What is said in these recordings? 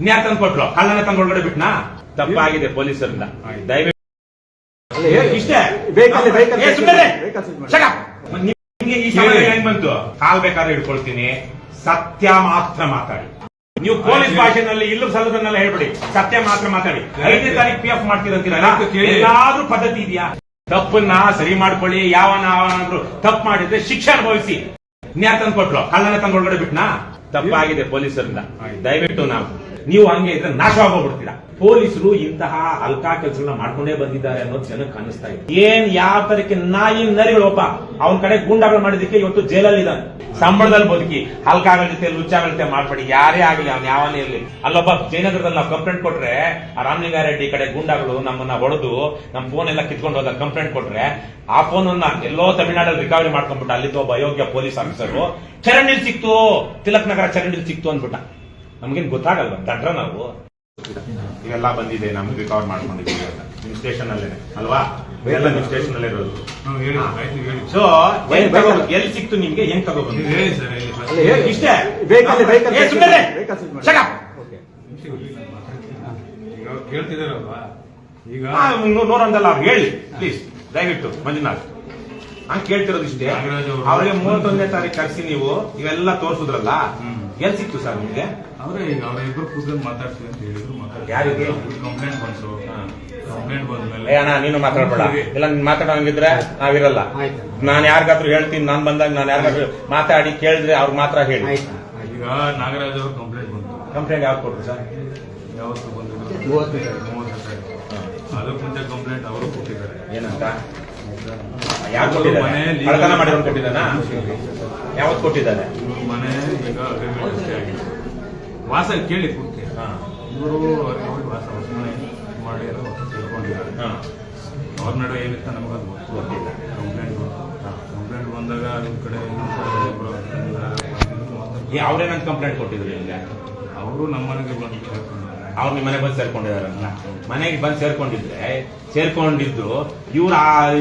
ಇನ್ಯಾರು ತಂದು ಕೊಟ್ರು ಕಳ್ಳನ ತಂದು ಒಳಗಡೆ ಬಿಟ್ನಾ? ತಪ್ಪಾಗಿದೆ ಪೊಲೀಸರಿಂದ. ದಯವಿಟ್ಟು. ಇಷ್ಟೇ. ನಿಮ್ಗೆ ಈ ಸಮಯ ಹೆಂಗ್ ಬಂತು? ಕಾಲ್ ಬೇಕಾದ್ರೆ ಇಟ್ಕೊಳ್ತೀನಿ ಸತ್ಯ ಮಾತ್ರ ಮಾತಾಡಿ. ನೀವು ಪೊಲೀಸ್ ಭಾಷೆನಲ್ಲಿ ಇಲ್ಲೂ ಸಲ್ಲದನ್ನೆಲ್ಲ ಹೇಳ್ಬಿಡಿ. ಸತ್ಯ ಮಾತ್ರ ಮಾತಾಡಿ. ಐದನೇ ತಾರೀಕು ಪಿ ಎಫ್ ಮಾಡ್ತೀರಂತೀರಲ್ಲ. ಎಲ್ಲಾದ್ರೂ ಪದ್ಧತಿ ಇದೆಯಾ? ತಪ್ಪನ್ನ ಸರಿ ಮಾಡ್ಕೊಳ್ಳಿ ಯಾವನ ಅವನಾದ್ರೂ ತಪ್ಪು ಮಾಡಿದ್ರೆ ಶಿಕ್ಷೆ ಅನುಭವಿಸಿ. ಇನ್ಯಾರು ತಂದು ಕೊಟ್ರು ಕಳ್ಳನ ತಂದು ಒಳಗಡೆ ಬಿಟ್ನಾ? ತಪ್ಪಾಗಿದೆ ಪೊಲೀಸರಿಂದ. ದಯವಿಟ್ಟು ನಾವು ನೀವು ಹಂಗೆ ಇದ್ರೆ ನಾಶವಾಗೋಗ್ಬಿಡ್ತೀರಾ ಪೊಲೀಸರು ಇಂತಹ ಅಲ್ಕಾ ಕೆಲಸಗಳನ್ನ ಮಾಡ್ಕೊಂಡೇ ಬಂದಿದ್ದಾರೆ ಅನ್ನೋದು ಜನಕ್ಕೆ ಕಾಣಿಸ್ತಾ ಇದೆ. ಏನ್ ಯಾವ ತರಕ್ಕೆ ನಾಯಿ ನರಿಗಳೊಬ್ಬ ಅವನ ಕಡೆ ಗುಂಡಾಗಳು ಮಾಡಿದಕ್ಕೆ ಇವತ್ತು ಜೈಲಲ್ಲಿ ಇದ್ದಾನೆ. ಸಂಬಳದಲ್ಲಿ ಬದುಕಿ, ಹಲ್ಕಾಗಳ ಜೊತೆ, ಲುಚ್ಚಾಗಳ ಜೊತೆ ಮಾಡ್ಬೇಡಿ, ಯಾರೇ ಆಗಲಿ ಅವ್ನು ಯಾವನೇ ಇರಲಿ. ಅಲ್ಲೊಬ್ಬ ಜಯನಗರದಲ್ಲಿ ನಾವು ಕಂಪ್ಲೇಂಟ್ ಕೊಟ್ರೆ, ಆ ರಾಮಲಿಂಗಾರೆಡ್ಡಿ ಕಡೆ ಗುಂಡಾಗಳು ನಮ್ಮನ್ನ ಹೊಡೆದು ನಮ್ಮ ಫೋನ್ ಎಲ್ಲ ಕಿತ್ಕೊಂಡು ಹೋದ ಕಂಪ್ಲೇಂಟ್ ಕೊಟ್ರೆ, ಆ ಫೋನ್ ಅನ್ನ ಎಲ್ಲೋ ತಮಿಳ್ನಾಡಲ್ಲಿ ರಿಕವರಿ ಮಾಡ್ಕೊಂಡ್ಬಿಟ್ಟ, ಅಲ್ಲಿದ್ದ ಒಬ್ಬ ಅಯೋಗ್ಯ ಪೊಲೀಸ್ ಆಫೀಸರ್ ಚರಂಡಿಲ್ ಸಿಕ್ತು, ತಿಲಕ್ ನಗರ ಚರಂಡಿಲ್ ಸಿಕ್ತು ಅಂದ್ಬಿಟ್ಟ. ನಮ್ಗೇನ್ ಗೊತ್ತಾಗಲ್ವಾ? ದಡ್ರ ನಾವು. ಇವೆಲ್ಲ ಬಂದಿದೆ ನಮ್ಗೆ ರಿಕವರ್ ಮಾಡ್ಕೊಂಡಿದ್ದೀವಿ ಅಂತ. ನಿಮ್ ಸ್ಟೇಷನ್ ಅಲ್ಲೇ ಅಲ್ವಾ? ಎಲ್ಲ ನಿಮ್ ಸ್ಟೇಷನ್ ಅಲ್ಲೇ ಇರೋದು. ಸೊ ಎಲ್ಲಿ ಸಿಕ್ತು ನಿಮ್ಗೆ? ಹೆಂಗ್ ತಗೋಬಂದು ಇಷ್ಟೇ. ಈಗ ಅವ್ರು ಕೇಳ್ತಿದಾರಲ್ವಾ? ಈಗ ಆ, ನೂ- ನೂರೊಂದಲ್ಲ ಅವ್ರು. ಹೇಳಿ ಪ್ಲೀಸ್ ದಯವಿಟ್ಟು ಮಂಜುನಾಥ್. ಹಂಗ್ ಕೇಳ್ತಿರೋದು ಇಷ್ಟೇ. ಅವ್ರಿಗೆ ಮೂವತ್ತೊಂದನೇ ತಾರೀಕು ಕರೆಸಿ ನೀವು. ಇವೆಲ್ಲ ತೋರಿಸಿದ್ರಲ್ಲ. ಹ್ಮ್. ಎಲ್ಲಿ ಸಿಕ್ತು ಸರ್ ನಿಮ್ಗೆ? ಅವರೇ ಈಗ ಅವರಿಬ್ರು ಕೂತ್ಕೊಂಡು ಮಾತಾಡ್ತೀವಿ ಅಂತ ಹೇಳಿದ್ರು ಯಾರಿಗೆ? ಕಂಪ್ಲೇಂಟ್ ಬಂತು. ಕಂಪ್ಲೇಂಟ್ ಬಂದ್ಮೇಲೆ ಅಣ್ಣ ನೀನು ಮಾತಾಡ್ಬೇಡ. ಇಲ್ಲ ನೀನು ಮಾತಾಡೋಂಗಿದ್ರೆ ನಾವಿರಲ್ಲ. ನಾನ್ ಯಾರಿಗಾದ್ರೂ ಹೇಳ್ತೀನಿ ನಾನ್ ಬಂದಾಗ ನಾನು ಯಾರಿಗಾದ್ರೂ ಮಾತಾಡಿ ಕೇಳಿದ್ರೆ ಅವ್ರು ಮಾತ್ರ ಹೇಳಿ. ಈಗ ನಾಗರಾಜ್ ಅವ್ರ ಕಂಪ್ಲೇಂಟ್ ಬಂತು. ಕಂಪ್ಲೇಂಟ್ ಯಾವ್ದು ಕೊಟ್ಟರು ಸರ್? ಯಾವತ್ತು ಬಂದಿದ್ರು ಅದಕ್ಕೆ ಮುಂಚೆ ಕಂಪ್ಲೇಂಟ್ ಅವರು ಕೊಟ್ಟಿದ್ದಾರೆ. ಏನಂತ? ಯಾರು ಕೊಟ್ಟಿದ್ದಾರೆ? ಕಳ್ತನ ಮಾಡಿರೋನು ಕೊಟ್ಟಿದ್ದಾನ? ಯಾವತ್ತು ಕೊಟ್ಟಿದ್ದಾನೆ? ಮನೆ ಈಗ ಅಗ್ರಿಮೆಂಟ್ ಅಷ್ಟೇ ಆಗಿದೆ. ವಾಸ ಕೇಳಿ ಕೂತೆ ಹಾ. ಇವರು ವಾಸ ಹೊಸಮನೆ ಮಾಡಿ ಎಲ್ಲ ತಿಳ್ಕೊಂಡಿದ್ದಾರೆ. ಅವ್ರ ನಡುವೆ ಏನಿತ್ತು ನಮಗದು ಗೊತ್ತು ಗೊತ್ತಿಲ್ಲ. ಕಂಪ್ಲೇಂಟ್ ಕಂಪ್ಲೇಂಟ್ ಬಂದಾಗ ನಿಮ್ಮ ಕಡೆ ಇನ್ನೊಂದ್ ಅವ್ರೇನಂತ ಕಂಪ್ಲೇಂಟ್ ಕೊಟ್ಟಿದ್ರು ನಿಮ್ಗೆ ಅವರು ನಮ್ಮ ಮನೆಗೆ ಬಂದು. ಅವ್ರು ನಿಮ್ಮ ಮನೆಗೆ ಬಂದು ಸೇರ್ಕೊಂಡಿದಾರಲ್ಲ ಮನೆಗೆ ಬಂದು ಸೇರ್ಕೊಂಡಿದ್ರೆ ಸೇರ್ಕೊಂಡಿದ್ದು ಇವ್ರು